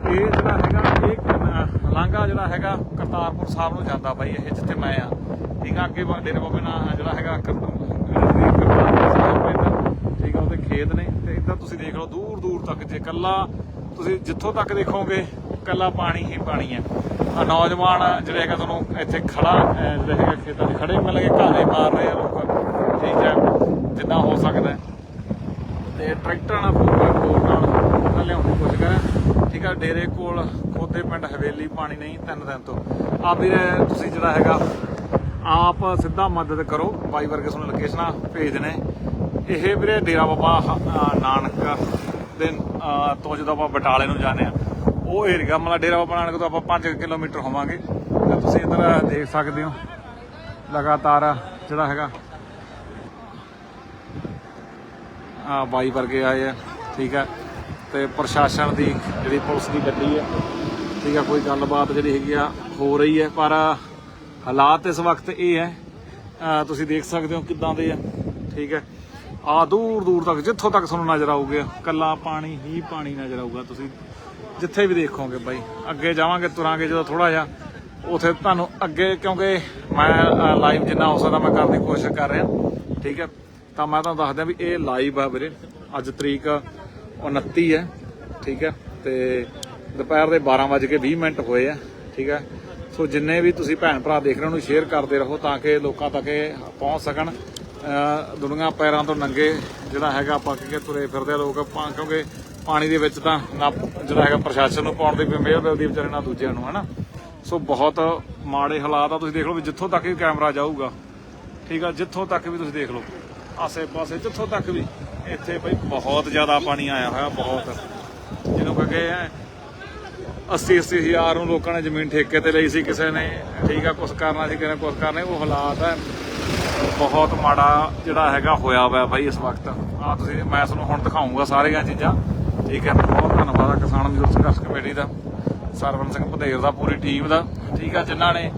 Speaker 1: ਇਹ ਜਿਹੜਾ ਹੈਗਾ, ਇਹ ਲਾਂਘਾ ਜਿਹੜਾ ਹੈਗਾ, ਕਰਤਾਰਪੁਰ ਸਾਹਿਬ ਨੂੰ ਜਾਂਦਾ ਬਾਈ ਇਹ, ਜਿੱਥੇ ਮੈਂ ਆ। ਠੀਕ ਆ, ਅੱਗੇ ਡੇਰੇ ਬਾਬੇ ਨਾਲ ਜਿਹੜਾ ਹੈਗਾ ਕਰਤਾਰਪੁਰ ਸਾਹਿਬ ਪਿੰਡ ਠੀਕ ਆ, ਉਹਦੇ ਖੇਤ ਨੇ। ਤੇ ਇੱਧਰ ਤੁਸੀਂ ਦੇਖ ਲਓ, ਦੂਰ ਦੂਰ ਤੱਕ ਜੇ ਕੱਲਾ ਤੁਸੀਂ ਜਿੱਥੋਂ ਤੱਕ ਦੇਖੋਗੇ ਕੱਲਾ ਪਾਣੀ ਹੀ ਪਾਣੀ ਹੈ। ਨੌਜਵਾਨ ਜਿਹੜੇ ਹੈਗਾ ਤੁਹਾਨੂੰ ਇੱਥੇ ਖੜਾ ਜਿਹੜੇ ਹੈਗਾ ਖੇਤਾਂ 'ਚ ਖੜੇ ਮਿਲ ਕੇ ਘਾਲੇ ਮਾਰ ਰਹੇ ਆ ਲੋਕ। ਠੀਕ ਹੈ ਜਿੰਨਾ ਹੋ ਸਕਦਾ ਹੈ। ਤੇ ਟਰੈਕਟਰ ਨਾਲ ਪੂਰਾ ਕੋਲ ਨਾਲ ਨਾਲ ਲਿਆਉਣ ਦੀ ਕੋਸ਼ਿਸ਼ ਕਰਾਂ ਠੀਕ ਆ ਡੇਰੇ ਕੋਲ ਖੋਦੇ ਪਿੰਡ ਹਵੇਲੀ ਪਾਣੀ ਨਹੀਂ, ਤਿੰਨ ਦਿਨ ਤੋਂ। ਆ ਵੀਰੇ, ਤੁਸੀਂ ਜਿਹੜਾ ਹੈਗਾ, ਆਪ ਸਿੱਧਾ ਮਦਦ ਕਰੋ। ਬਾਈ ਵਰਗੇ ਤੁਹਾਨੂੰ ਲੋਕੇਸ਼ਨਾਂ ਭੇਜ ਦੇਣੇ। ਇਹ ਵੀਰੇ, ਡੇਰਾ ਬਾਬਾ ਨਾਨਕ ਦੇ ਤੋਂ ਜਦੋਂ ਆਪਾਂ ਬਟਾਲੇ ਨੂੰ ਜਾਂਦੇ ਉਹ ਏਰੀਆ ਮਤਲਬ ਡੇਰਾ ਬਾਬਾ ਨਾਨਕ ਤੋਂ ਆਪਾਂ 5 ਕਿਲੋਮੀਟਰ ਹੋਵਾਂਗੇ। ਤੇ ਤੁਸੀਂ ਇੱਧਰ ਦੇਖ ਸਕਦੇ ਹੋ, ਲਗਾਤਾਰ ਜਿਹੜਾ ਹੈਗਾ। ਆ ਬਾਈ ਵਰਗੇ ਆਏ ਆ, ਠੀਕ ਆ। ਤੇ ਪ੍ਰਸ਼ਾਸਨ ਦੀ ਜਿਹੜੀ ਪੁਲਿਸ ਦੀ ਗੱਡੀ ਹੈ ਠੀਕ ਆ, ਕੋਈ ਗੱਲਬਾਤ ਜਿਹੜੀ ਹੈਗੀ ਆ, ਹੋ ਰਹੀ ਹੈ ਪਰ ਹਾਲਾਤ ਇਸ ਵਕਤ ਇਹ ਹੈ ਤੁਸੀਂ ਦੇਖ ਸਕਦੇ ਹੋ ਕਿਦਾਂ ਦੇ ਆ, ਠੀਕ ਹੈ ਆ ਦੂਰ ਦੂਰ ਤੱਕ, ਜਿੱਥੋਂ ਤੱਕ ਤੁਹਾਨੂੰ ਨਜ਼ਰ ਆਊਗਾ, ਕੱਲਾ ਪਾਣੀ, ਹੀ ਪਾਣੀ ਨਜ਼ਰ ਆਊਗਾ। ਤੁਸੀਂ ਜਿੱਥੇ ਵੀ ਦੇਖੋਗੇ ਬਾਈ। ਅੱਗੇ ਜਾਵਾਂਗੇ, ਤੁਰਾਂਗੇ ਜਦੋਂ ਥੋੜਾ ਜਿਹਾ। ਉਥੇ ਤੁਹਾਨੂੰ ਅੱਗੇ, ਕਿਉਂਕਿ ਮੈਂ ਲਾਈਵ ਜਿੰਨਾ ਹੋ ਸਕਦਾ ਮੈਂ ਕਰਨ ਦੀ ਕੋਸ਼ਿਸ਼ ਕਰ ਰਿਹਾ। ਠੀਕ ਹੈ? ਤਾਂ ਮੈਂ ਤੁਹਾਨੂੰ ਦੱਸਦਾ ਵੀ ਇਹ ਲਾਈਵ ਆ ਵੀਰੇ। ਅੱਜ ਤਰੀਕ 29 ਹੈ। ਠੀਕ ਹੈ? ਤੇ ਦੁਪਹਿਰ ਦੇ 12:20 ਮਿੰਟ ਹੋਏ ਆ। ਠੀਕ ਹੈ? ਸੋ ਜਿੰਨੇ ਵੀ ਤੁਸੀਂ ਭੈਣ ਭਰਾ ਦੇਖ ਰਹੇ ਹੋ, ਉਹਨੂੰ ਸ਼ੇਅਰ ਕਰਦੇ ਰਹੋ ਤਾਂ ਕਿ ਲੋਕਾਂ ਤੱਕ ਇਹ ਪਹੁੰਚ ਸਕਣ। ਅਹ, ਦੁਨੀਆ ਪੈਰਾਂ ਤੋਂ ਨੰਗੇ ਜਿਹੜਾ ਹੈਗਾ, ਆਪਾਂ ਕਿ ਤੁਰੇ ਫਿਰਦੇ ਆ ਲੋਕ। ਆਪਾਂ ਕਿਉਂਕਿ ਪਾਣੀ ਦੇ ਵਿੱਚ ਤਾਂ ਨਾ ਜਿਹੜਾ ਹੈਗਾ ਪ੍ਰਸ਼ਾਸਨ ਨੂੰ ਪਾਉਣ ਦੀ ਵੀ ਮਿਹਰ ਮਿਲਦੀ ਵਿਚਾਰੇ ਨਾਲ ਦੂਜਿਆਂ ਨੂੰ, ਹਨਾ? ਸੋ ਬਹੁਤ ਮਾੜੇ ਹਾਲਾਤ ਆ, ਤੁਸੀਂ ਦੇਖ ਲਓ ਵੀ ਜਿੱਥੋਂ ਤੱਕ ਵੀ ਕੈਮਰਾ ਜਾਊਗਾ, ਠੀਕ ਆ, ਜਿੱਥੋਂ ਤੱਕ ਵੀ ਤੁਸੀਂ ਦੇਖ ਲਓ ਆਸੇ ਪਾਸੇ ਜਿੱਥੋਂ ਤੱਕ ਵੀ ਇੱਥੇ ਬਈ ਬਹੁਤ ਜ਼ਿਆਦਾ ਪਾਣੀ ਆਇਆ ਹੋਇਆ, ਬਹੁਤ। ਜਿਹਨੂੰ ਕਹਿੰਦੇ ਕਹੇ 80 80 ਹਜ਼ਾਰ ਨੂੰ ਲੋਕਾਂ ਨੇ ਜ਼ਮੀਨ ਠੇਕੇ ਤੇ ਲਈ ਸੀ, ਕਿਸੇ ਨੇ, ਠੀਕ ਆ ਕੁਝ ਕਰਨਾ ਸੀ, ਕਿਸੇ ਨੇ ਕੁਝ ਕਰਨਾ, ਉਹ ਹਾਲਾਤ ਹੈ ਬਹੁਤ ਮਾੜਾ ਜਿਹੜਾ ਹੈਗਾ ਹੋਇਆ ਹੋਇਆ ਬਾਈ ਇਸ ਵਕਤ। ਆ ਤੁਸੀਂ, ਮੈਂ ਤੁਹਾਨੂੰ ਹੁਣ ਦਿਖਾਉਂਗਾ ਸਾਰੀਆਂ ਚੀਜ਼ਾਂ। ਠੀਕ ਹੈ। ਬਹੁਤ ਧੰਨਵਾਦ ਆ ਕਿਸਾਨ ਮਜ਼ਦੂਰ ਸੰਘਰਸ਼ ਕਮੇਟੀ ਦਾ ਸਰਵਨ ਸਿੰਘ ਪਧੇਰ ਦਾ, ਪੂਰੀ ਟੀਮ ਦਾ। ਠੀਕ ਆ, ਜਿਨ੍ਹਾਂ ਨੇ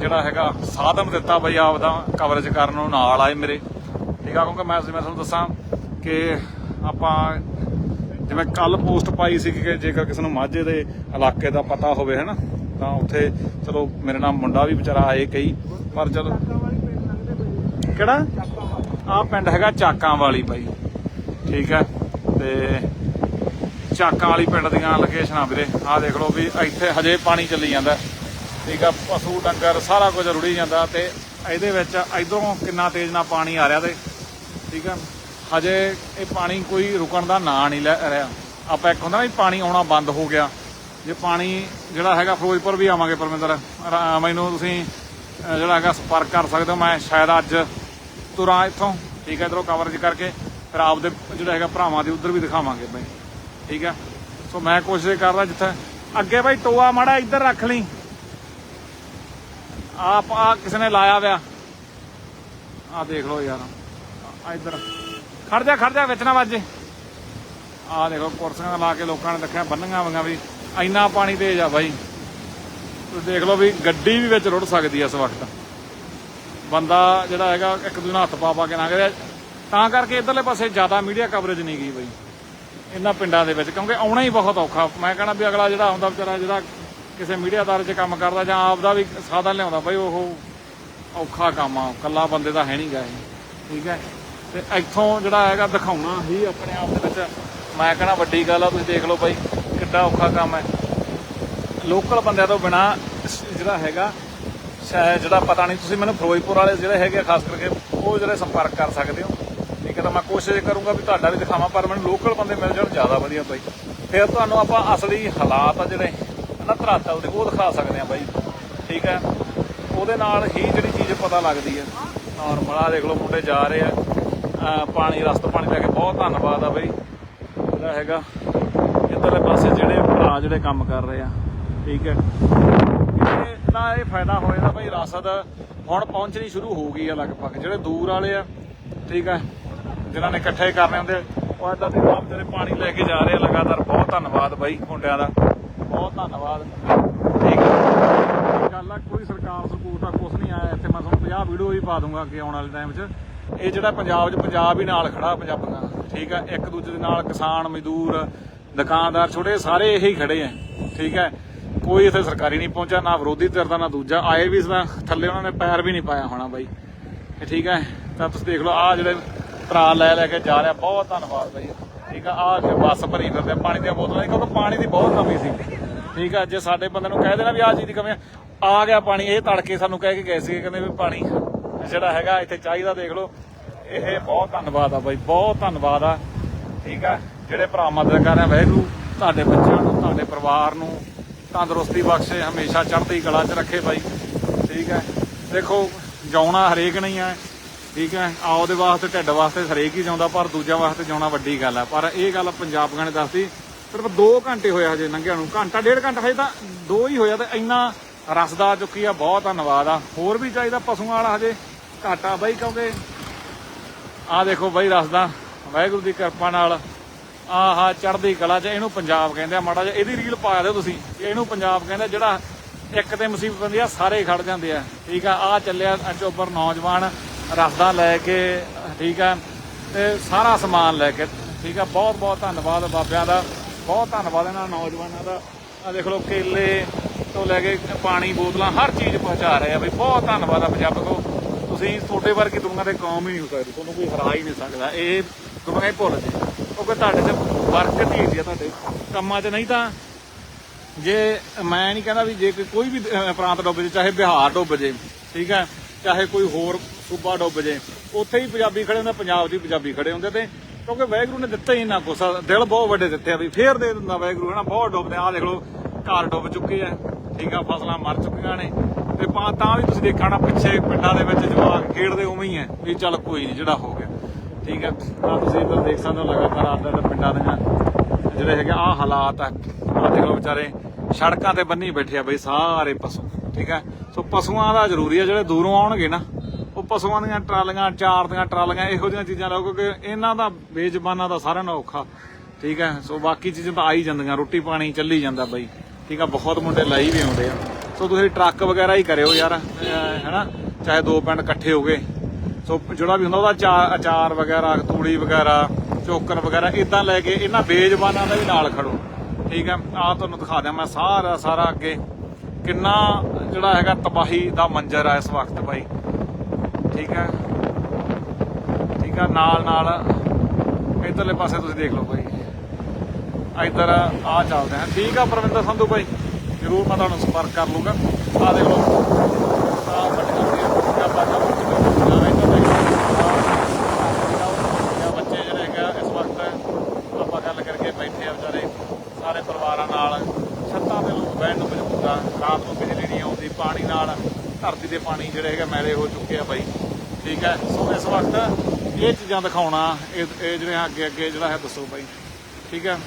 Speaker 1: ਜਿਹੜਾ ਹੈਗਾ ਸਾਧਨ ਦਿੱਤਾ ਬਈ ਆਪਦਾ ਕਵਰੇਜ ਕਰਨ ਨੂੰ ਨਾਲ ਆਏ ਮੇਰੇ। ਠੀਕ ਆ, ਕਿਉਂਕਿ ਮੈਂ ਜਿਵੇਂ ਤੁਹਾਨੂੰ ਦੱਸਾਂ ਕਿ ਆਪਾਂ ਜਿਵੇਂ ਕੱਲ ਪੋਸਟ ਪਾਈ ਸੀ ਕਿ ਜੇਕਰ ਕਿਸੇ ਨੂੰ ਮਾਝੇ ਦੇ ਇਲਾਕੇ ਦਾ ਪਤਾ ਹੋਵੇ, ਹਨਾ, ਤਾਂ ਉੱਥੇ ਚਲੋ ਮੇਰੇ ਨਾਲ ਮੁੰਡਾ ਵੀ ਵਿਚਾਰਾ ਆਏ ਕਈ, ਪਰ ਚਲੋ ਕਿਹੜਾ? ਆ ਪਿੰਡ ਹੈਗਾ ਚਾਕਾਂ ਵਾਲੀ ਬਾਈ। ਠੀਕ ਹੈ, ਤੇ ਚਾਕਾਂ ਵਾਲੀ ਪਿੰਡ ਦੀਆਂ ਲੋਕੇਸ਼ਨਾਂ ਵੀਰੇ। ਆਹ ਦੇਖ ਲਓ ਵੀ ਇੱਥੇ ਹਜੇ ਪਾਣੀ ਚੱਲੀ ਜਾਂਦਾ। ਠੀਕ ਆ, ਪਸ਼ੂ, ਡੰਗਰ, ਸਾਰਾ ਕੁਝ ਰੁੜੀ ਜਾਂਦਾ ਤੇ ਇਹਦੇ ਵਿੱਚ ਇਧਰੋਂ ਕਿੰਨਾ ਤੇਜ਼ ਨਾਲ ਪਾਣੀ ਆ ਰਿਹਾ ਤੇ। ਠੀਕ ਆ, ਹਜੇ ਇਹ ਪਾਣੀ ਕੋਈ ਰੁਕਣ ਦਾ ਨਾਂ ਨਹੀਂ ਲੈ ਰਿਹਾ। ਆਪਾਂ ਇੱਕ ਹੁੰਦਾ ਨਾ ਵੀ ਪਾਣੀ ਆਉਣਾ ਬੰਦ ਹੋ ਗਿਆ। ਜੇ ਪਾਣੀ ਜਿਹੜਾ ਹੈਗਾ ਫਿਰੋਜ਼ਪੁਰ ਵੀ ਆਵਾਂਗੇ ਪਰਮਿੰਦਰ। ਮੈਨੂੰ ਤੁਸੀਂ ਜਿਹੜਾ ਹੈਗਾ ਸੰਪਰਕ ਕਰ ਸਕਦੇ ਹੋ, ਮੈਂ ਸ਼ਾਇਦ ਅੱਜ ਤੁਰਾਂ ਇੱਥੋਂ। ਠੀਕ ਹੈ ਇਧਰੋਂ ਕਵਰੇਜ ਕਰਕੇ ਫਿਰ ਆਪਦੇ ਜਿਹੜਾ ਹੈਗਾ ਭਰਾਵਾਂ ਦੇ ਉਧਰ ਵੀ ਦਿਖਾਵਾਂਗੇ ਬਈ। ਠੀਕ ਆ? ਸੋ ਮੈਂ ਕੋਸ਼ਿਸ਼ ਕਰਦਾ ਜਿੱਥੇ ਅੱਗੇ ਬਾਈ ਟੋਆ ਮਾੜਾ ਇੱਧਰ ਰੱਖ ਲਈ। ਆਪ ਆ ਕਿਸੇ ਨੇ ਲਾਇਆ ਵਿਆ ਆ ਦੇਖ ਲਓ ਯਾਰ। ਆ ਇੱਧਰ। ਖੜ ਜਾ ਖੜ ਜਾ ਵਿੱਚ ਨਾ ਵੱਜੇ ਆ ਦੇਖੋ, ਕੁਰਸੀਆਂ ਲਾ ਕੇ ਲੋਕਾਂ ਨੇ ਦੇਖਿਆ ਬੰਨੀਆਂ ਵੰਗਾ ਵੀ। ਇੰਨਾ ਪਾਣੀ ਤੇਜ਼ ਆ ਬਾਈ। ਤੁਸੀਂ ਦੇਖ ਲਓ ਵੀ ਗੱਡੀ ਵੀ ਵਿੱਚ ਰੁੜ ਸਕਦੀ ਆ ਇਸ ਵਕਤ। ਬੰਦਾ ਜਿਹੜਾ ਹੈਗਾ, ਇੱਕ ਦੂਜੇ ਨਾਲ ਹੱਥ ਪਾ ਪਾ ਕੇ ਲੰਘ ਰਿਹਾ। ਤਾਂ ਕਰਕੇ ਇਧਰਲੇ ਪਾਸੇ ਜ਼ਿਆਦਾ ਮੀਡੀਆ ਕਵਰੇਜ ਨਹੀਂ ਗਈ ਬਈ। ਇਹਨਾਂ ਪਿੰਡਾਂ ਦੇ ਵਿੱਚ, ਕਿਉਂਕਿ ਆਉਣਾ ਹੀ ਬਹੁਤ ਔਖਾ। ਮੈਂ ਕਹਣਾ ਵੀ ਅਗਲਾ ਜਿਹੜਾ ਆਉਂਦਾ ਵਿਚਾਰਾ, ਜਿਹੜਾ ਕਿਸੇ ਮੀਡੀਆਦਾਰ 'ਚ ਕੰਮ ਕਰਦਾ ਜਾਂ ਆਪ ਦਾ ਵੀ ਸਾਧਨ ਲਿਆਉਂਦਾ, ਬਈ ਉਹ ਔਖਾ ਕੰਮ ਆ ਕੱਲਾ ਬੰਦੇ ਦਾ ਹੈ ਨਹੀਂਗਾ ਇਹ, ਠੀਕ ਹੈ? ਤੇ ਇੱਥੋਂ ਜਿਹੜਾ ਹੈਗਾ ਦਿਖਾਉਣਾ ਹੀ ਆਪਣੇ ਆਪ ਦੇ ਵਿੱਚ। ਮੈਂ ਕਹਣਾ ਵੱਡੀ ਗੱਲ ਆ, ਤੁਸੀਂ ਦੇਖ ਲਓ ਬਾਈ, ਕਿੱਡਾ ਔਖਾ ਕੰਮ ਹੈ। ਲੋਕਲ ਬੰਦਿਆਂ ਤੋਂ ਬਿਨਾ ਜਿਹੜਾ ਹੈਗਾ ਸ਼ਾਇਦ ਜਿਹੜਾ ਪਤਾ ਨਹੀਂ ਤੁਸੀਂ ਮੈਨੂੰ ਫਿਰੋਜ਼ਪੁਰ ਵਾਲੇ ਜਿਹੜੇ ਹੈਗੇ ਆ, ਖਾਸ ਕਰਕੇ ਉਹ ਜਿਹੜੇ ਸੰਪਰਕ ਕਰ ਸਕਦੇ ਹੋ। ਠੀਕ ਤਾਂ ਮੈਂ ਕੋਸ਼ਿਸ਼ ਕਰੂੰਗਾ ਵੀ ਤੁਹਾਡਾ ਵੀ ਦਿਖਾਵਾਂ, ਪਰ ਮੈਨੂੰ ਲੋਕਲ ਬੰਦੇ ਮਿਲ ਜਾਣ ਜ਼ਿਆਦਾ ਵਧੀਆ ਬਾਈ। ਫਿਰ ਤੁਹਾਨੂੰ ਆਪਾਂ ਅਸਲੀ ਹਾਲਾਤ ਆ ਜਿਹੜੇ ਨਾ ਧਰਾਤਲ ਦੇ, ਉਹ ਦਿਖਾ ਸਕਦੇ ਆ ਬਾਈ। ਠੀਕ ਹੈ? ਉਹਦੇ ਨਾਲ ਹੀ ਜਿਹੜੀ ਚੀਜ਼ ਪਤਾ ਲੱਗਦੀ ਹੈ ਨਾਰਮਲ ਆ ਦੇਖ ਲਓ ਮੁੰਡੇ ਜਾ ਰਹੇ ਆ। ਪਾਣੀ, ਰਸਤ ਪਾਣੀ ਲੈ ਕੇ ਬਹੁਤ ਧੰਨਵਾਦ ਆ ਬਾਈ। ਜਿਹੜਾ ਹੈਗਾ, ਇੱਧਰਲੇ ਪਾਸੇ ਜਿਹੜੇ ਭਰਾ ਜਿਹੜੇ ਕੰਮ ਕਰ ਰਹੇ ਆ। ਠੀਕ ਹੈ? ਇਹ ਨਾ ਇਹ ਫਾਇਦਾ ਹੋਏਗਾ ਭਾਈ ਰਸਦ ਹੁਣ ਪਹੁੰਚਣੀ ਸ਼ੁਰੂ ਹੋ ਗਈ ਆ ਲਗਭਗ। ਜਿਹੜੇ ਦੂਰ ਵਾਲੇ ਆ, ਠੀਕ ਹੈ? ਜਿਨ੍ਹਾਂ ਨੇ ਇਕੱਠੇ ਕਰਨੇ ਹੁੰਦੇ ਉਹ ਇਦਾਂ ਦੇ ਆਪ ਜਿਹੜੇ ਪਾਣੀ ਲੈ ਕੇ ਜਾ ਰਹੇ ਆ ਲਗਾਤਾਰ ਬਹੁਤ ਧੰਨਵਾਦ ਬਾਈ ਮੁੰਡਿਆਂ ਦਾ। ਬਹੁਤ ਧੰਨਵਾਦ। ਠੀਕ ਹੈ ਗੱਲ ਆ ਕੋਈ ਸਰਕਾਰ ਸਪੋਰਟ ਆ ਕੁਝ ਨਹੀਂ ਆਇਆ ਇੱਥੇ ਮੈਂ ਤੁਹਾਨੂੰ 50 ਵੀਡੀਓ ਵੀ ਪਾ ਦੂੰਗਾ ਅੱਗੇ ਆਉਣ ਵਾਲੇ ਟਾਈਮ 'ਚ। ਇਹ ਜਿਹੜਾ ਪੰਜਾਬ 'ਚ ਪੰਜਾਬ ਹੀ ਨਾਲ ਖੜਾ ਪੰਜਾਬੀਆਂ ਦਾ, ਠੀਕ ਹੈ ਇੱਕ ਦੂਜੇ ਦੇ ਨਾਲ ਕਿਸਾਨ ਮਜ਼ਦੂਰ ਦੁਕਾਨਦਾਰ ਛੋਟੇ ਸਾਰੇ ਇਹੀ ਖੜੇ ਆ। ਠੀਕ ਹੈ ਕੋਈ ਇੱਥੇ ਸਰਕਾਰੀ ਨਹੀਂ ਪਹੁੰਚਿਆ ਨਾ ਵਿਰੋਧੀ ਧਿਰ ਦਾ ਨਾ ਦੂਜਾ। ਆਏ ਵੀ ਇਸ ਥੱਲੇ ਉਹਨਾਂ ਨੇ ਪੈਰ ਵੀ ਨਹੀਂ ਪਾਇਆ ਹੋਣਾ ਬਾਈ। ਠੀਕ ਹੈ ਤਾਂ ਤੁਸੀਂ ਦੇਖ ਲਓ ਆ ਜਿਹੜੇ ਭਰਾ ਲੈ ਲੈ ਕੇ ਜਾ ਰਿਹਾ ਬਹੁਤ ਧੰਨਵਾਦ ਬਾਈ। ਠੀਕ ਆ ਆ ਕੇ ਬੱਸ ਭਰੀ ਫਿਰਦੇ ਪਾਣੀ ਦੀਆਂ ਬੋਤਲਾਂ ਦੀ, ਕਿਉਂਕਿ ਪਾਣੀ ਦੀ ਬਹੁਤ ਕਮੀ ਸੀ। ਠੀਕ ਆ ਜੇ ਸਾਡੇ ਬੰਦੇ ਨੂੰ ਕਹਿ ਦੇਣਾ ਵੀ ਆ ਚੀਜ਼ ਦੀ ਕਮੀ ਆ ਆ ਗਿਆ ਪਾਣੀ ਇਹ ਤੜਕੇ ਸਾਨੂੰ ਕਹਿ ਕੇ ਗਏ ਸੀ ਕਹਿੰਦੇ ਵੀ ਪਾਣੀ ਜਿਹੜਾ ਹੈਗਾ ਇੱਥੇ ਚਾਹੀਦਾ ਦੇਖ ਲਓ। ਇਹ ਬਹੁਤ ਧੰਨਵਾਦ ਆ ਬਾਈ ਬਹੁਤ ਧੰਨਵਾਦ ਆ। ਠੀਕ ਆ ਜਿਹੜੇ ਭਰਾ ਮਦਦ ਕਰ ਰਹੇ ਆ ਤੁਹਾਡੇ ਬੱਚਿਆਂ ਨੂੰ ਤੁਹਾਡੇ ਪਰਿਵਾਰ ਨੂੰ ਤੰਦਰੁਸਤੀ ਬਖਸ਼ੇ ਹਮੇਸ਼ਾ ਚੜ੍ਹਦੀ ਕਲਾ 'ਚ ਰੱਖੇ ਬਾਈ। ਠੀਕ ਹੈ ਦੇਖੋ ਜਾਉਣਾ ਹਰੇਕ ਨਹੀਂ ਹੈ ਠੀਕ ਹੈ? ਆਓ ਦੇ ਵਾਸਤੇ, ਢਿੱਡ ਵਾਸਤੇ ਹਰੇਕ ਹੀ ਜਾਉਂਦਾ, ਪਰ ਦੂਜਿਆਂ ਵਾਸਤੇ ਜਾਉਣਾ ਵੱਡੀ ਗੱਲ ਹੈ। ਪਰ ਇਹ ਗੱਲ ਪੰਜਾਬ ਨੇ ਦੱਸਦੀ, ਸਿਰਫ 2 ਘੰਟੇ ਹੋਏ ਹਜੇ ਲੰਘਿਆ ਨੂੰ। ਘੰਟਾ, ਡੇਢ ਘੰਟਾ ਹਜੇ ਤਾਂ 2 ਹੀ ਹੋਇਆ ਤੇ ਇੰਨਾ ਰਸਦਾ ਚੁੱਕੀ ਆ, ਬਹੁਤ ਧੰਨਵਾਦ ਆ। ਹੋਰ ਵੀ ਚਾਹੀਦਾ ਪਸ਼ੂਆਂ ਵਾਲਾ ਹਜੇ? ਘਾਟਾ ਬਾਈ ਕਿਉਂਕਿ? ਆ ਦੇਖੋ ਬਾਈ ਰਸਦਾ ਵਾਹਿਗੁਰੂ ਦੀ ਕਿਰਪਾ ਨਾਲ। ਆਹਾ ਚੜ੍ਹਦੀ ਕਲਾ 'ਚ ਇਹਨੂੰ ਪੰਜਾਬ ਕਹਿੰਦੇ ਆ। ਮਾੜਾ ਜਿਹਾ ਇਹਦੀ ਰੀਲ ਪਾ ਦਿਓ ਤੁਸੀਂ। ਇਹਨੂੰ ਪੰਜਾਬ ਕਹਿੰਦੇ ਜਿਹੜਾ ਇੱਕ ਤੇ ਮੁਸੀਬਤ ਹੁੰਦੀ ਆ, ਸਾਰੇ ਖੜ ਜਾਂਦੇ ਆ। ਠੀਕ ਆ ਆ ਚੱਲਿਆ ਚੋਬਰ ਨੌਜਵਾਨ ਰਸਦਾ ਲੈ ਕੇ, ਠੀਕ ਆ, ਤੇ ਸਾਰਾ ਸਮਾਨ ਲੈ ਕੇ, ਠੀਕ ਆ, ਬਹੁਤ ਬਹੁਤ ਧੰਨਵਾਦ ਬਾਬਿਆਂ ਦਾ, ਬਹੁਤ ਧੰਨਵਾਦ ਇਹਨਾਂ ਨੌਜਵਾਨਾਂ ਦਾ। ਆ ਦੇਖ ਲਓ, ਕੇਲੇ ਤੋਂ ਲੈ ਕੇ ਪਾਣੀ, ਬੋਤਲਾਂ, ਹਰ ਚੀਜ਼ ਪਹੁੰਚਾ ਰਹੇ ਆ ਬਈ, ਬਹੁਤ ਧੰਨਵਾਦ ਆ ਪੰਜਾਬ ਕੋ ਤੁਸੀਂ ਤੁਹਾਡੇ ਵਰਗੀ ਦੁਨੀਆ ਦੇ ਕੌਮ ਹੀ ਨਹੀਂ ਹੋ ਸਕਦੀ, ਤੁਹਾਨੂੰ ਕੋਈ ਹਰਾ ਹੀ ਨਹੀਂ ਸਕਦਾ। ਇਹ ਦੁਨੀਆ ਹੀ ਭੁੱਲ ਜੇ। ਕਿਉਂਕਿ ਤੁਹਾਡੇ ਤੇ ਬਰਕਤ ਹੀ ਹੁੰਦੀ ਆ ਤੁਹਾਡੇ ਕੰਮਾਂ 'ਚ ਨਹੀਂ ਤਾਂ ਜੇ ਮੈਂ ਨਹੀਂ ਕਹਿੰਦਾ ਵੀ ਜੇ ਕੋਈ- ਵੀ ਪ੍ਰਾਂਤ ਡੁੱਬ ਜੇ, ਚਾਹੇ ਬਿਹਾਰ ਡੁੱਬ ਜੇ, ਠੀਕ ਹੈ ਚਾਹੇ ਕੋਈ ਹੋਰ ਸੂਬਾ ਡੁੱਬ ਜੇ। ਉੱਥੇ ਹੀ ਪੰਜਾਬੀ ਖੜੇ ਹੁੰਦੇ, ਪੰਜਾਬ 'ਚ ਵੀ ਪੰਜਾਬੀ ਖੜੇ ਹੁੰਦੇ ਤੇ ਕਿਉਂਕਿ ਵਾਹਿਗੁਰੂ ਨੇ ਦਿੱਤਾ ਹੀ ਇੰਨਾ ਕੁਛ ਦਿਲ ਬਹੁਤ ਵੱਡੇ ਦਿੱਤੇ ਆ ਵੀ ਫੇਰ ਦੇ ਦਿੰਦਾ ਵਾਹਿਗੁਰੂ, ਹਨਾ, ਬਹੁਤ ਡੁੱਬਦੇ ਆ ਦੇਖ ਲਓ, ਘਰ ਡੁੱਬ ਚੁੱਕੇ ਆ, ਠੀਕ ਆ, ਫਸਲਾਂ ਮਰ ਚੁੱਕੀਆਂ ਨੇ। ਤੇ ਪਾ ਤਾਂ ਵੀ ਤੁਸੀਂ ਦੇਖਿਆ ਨਾ ਪਿੱਛੇ ਪਿੰਡਾਂ ਦੇ ਵਿੱਚ ਜਵਾਕ ਖੇਡਦੇ ਉਵੇਂ ਹੀ ਆ, ਵੀ ਚੱਲ ਕੋਈ ਨਹੀਂ ਜਿਹੜਾ ਹੋ ਗਿਆ। ਠੀਕ ਹੈ ਤਾਂ ਤੁਸੀਂ ਇੱਧਰ ਦੇਖ ਸਕਦੇ ਹੋ ਲਗਾਤਾਰ ਆਦਰ ਦੇ ਪਿੰਡਾਂ ਦੀਆਂ, ਜਿਹੜੇ ਹੈਗੇ ਆ ਹਾਲਾਤ ਆ। ਆ ਦੇਖ ਲਓ ਵਿਚਾਰੇ, ਸੜਕਾਂ ਤੇ ਬੰਨੀ ਬੈਠੇ ਆ ਬਈ ਸਾਰੇ ਪਸ਼ੂ, ਠੀਕ ਹੈ ਸੋ ਪਸ਼ੂਆਂ ਦਾ ਜ਼ਰੂਰੀ ਆ, ਜਿਹੜੇ ਦੂਰੋਂ ਆਉਣਗੇ ਨਾ ਪਸ਼ੂਆਂ ਦੀਆਂ ਟਰਾਲੀਆਂ, ਚਾਰ ਦੀਆਂ ਟਰਾਲੀਆਂ, ਇਹੋ ਜਿਹੀਆਂ ਚੀਜ਼ਾਂ ਲਾਓ, ਕਿਉਂਕਿ ਇਹਨਾਂ ਦਾ ਬੇਜ਼ਬਾਨਾਂ ਦਾ ਸਾਰਿਆਂ ਨਾਲੋਂ ਔਖਾ। ਠੀਕ ਹੈ? ਸੋ ਬਾਕੀ ਚੀਜ਼ਾਂ ਤਾਂ ਆ ਹੀ ਜਾਂਦੀਆਂ, ਰੋਟੀ ਪਾਣੀ ਚੱਲੀ ਜਾਂਦਾ ਬਾਈ। ਠੀਕ ਆ ਬਹੁਤ ਮੁੰਡੇ ਲਾਈ ਵੀ ਆਉਂਦੇ ਆ। ਸੋ ਤੁਸੀਂ ਟਰੱਕ ਵਗੈਰਾ ਹੀ ਕਰਿਓ ਯਾਰ, ਅਹ, ਹੈਨਾ? ਚਾਹੇ ਦੋ ਪਿੰਡ ਇਕੱਠੇ ਹੋ ਗਏ। ਸੋ ਜਿਹੜਾ ਵੀ ਹੁੰਦਾ ਉਹਦਾ ਚਾਰ ਅਚਾਰ ਵਗੈਰਾ, ਤੂੜੀ ਵਗੈਰਾ, ਚੋਕਰ ਵਗੈਰਾ ਇਦਾਂ ਲੈ ਕੇ ਇਹਨਾਂ ਬੇਜ਼ਬਾਨਾਂ ਦਾ ਵੀ ਨਾਲ ਖੜੋ। ਠੀਕ ਹੈ? ਆ ਤੁਹਾਨੂੰ ਦਿਖਾ ਦਿਆਂ ਮੈਂ ਸਾਰਾ ਸਾਰਾ ਅੱਗੇ। ਕਿੰਨਾ ਜਿਹੜਾ ਹੈਗਾ ਤਬਾਹੀ ਦਾ ਮੰਜ਼ਰ ਆ ਇਸ ਵਕਤ ਬਾਈ। ਠੀਕ ਹੈ। ਠੀਕ ਆ ਨਾਲ ਨਾਲ ਇਧਰਲੇ ਪਾਸੇ ਤੁਸੀਂ ਦੇਖ ਲਓ ਭਾਈ ਇਧਰ ਆ ਚੱਲਦੇ ਹਾਂ। ਠੀਕ ਆ ਪਰਵਿੰਦਰ ਸੰਧੂ ਬਾਈ ਜ਼ਰੂਰ ਮੈਂ ਤੁਹਾਨੂੰ ਸੰਪਰਕ ਕਰ ਲੂੰਗਾ ਆ ਦੇਖ ਲਓ। ਆ। ਵੱਡੀਆਂ ਵੱਡੀਆਂ ਬਾਜਾਂ ਆ। ਬੱਚੇ ਜਿਹੜੇ ਹੈਗਾ ਇਸ ਵਕਤ ਆਪਾਂ ਗੱਲ ਕਰਕੇ ਬੈਠੇ ਆ ਵਿਚਾਰੇ। ਸਾਰੇ ਪਰਿਵਾਰਾਂ ਨਾਲ, ਛੱਤਾਂ ਤੇ ਲੋਕ ਬਹਿਣ ਨੂੰ ਮਜਬੂਰ ਆ। ਰਾਤ ਨੂੰ ਬਿਜਲੀ ਨਹੀਂ ਆਉਂਦੀ, ਪਾਣੀ ਨਾਲ ਧਰਤੀ ਦੇ ਪਾਣੀ ਜਿਹੜੇ ਹੈਗੇ ਮੈਲੇ ਹੋ ਚੁੱਕੇ ਆ ਬਾਈ ਠੀਕ ਹੈ? ਸੋ ਇਸ ਵਕਤ ਇਹ ਚੀਜ਼ਾਂ ਦਿਖਾਉਣਾ, ਇਹ ਇਹ ਜਿਹੜੇ ਅੱਗੇ ਅੱਗੇ ਜਿਹੜਾ ਹੈ, ਦੱਸੋ ਬਾਈ। ਠੀਕ ਹੈ?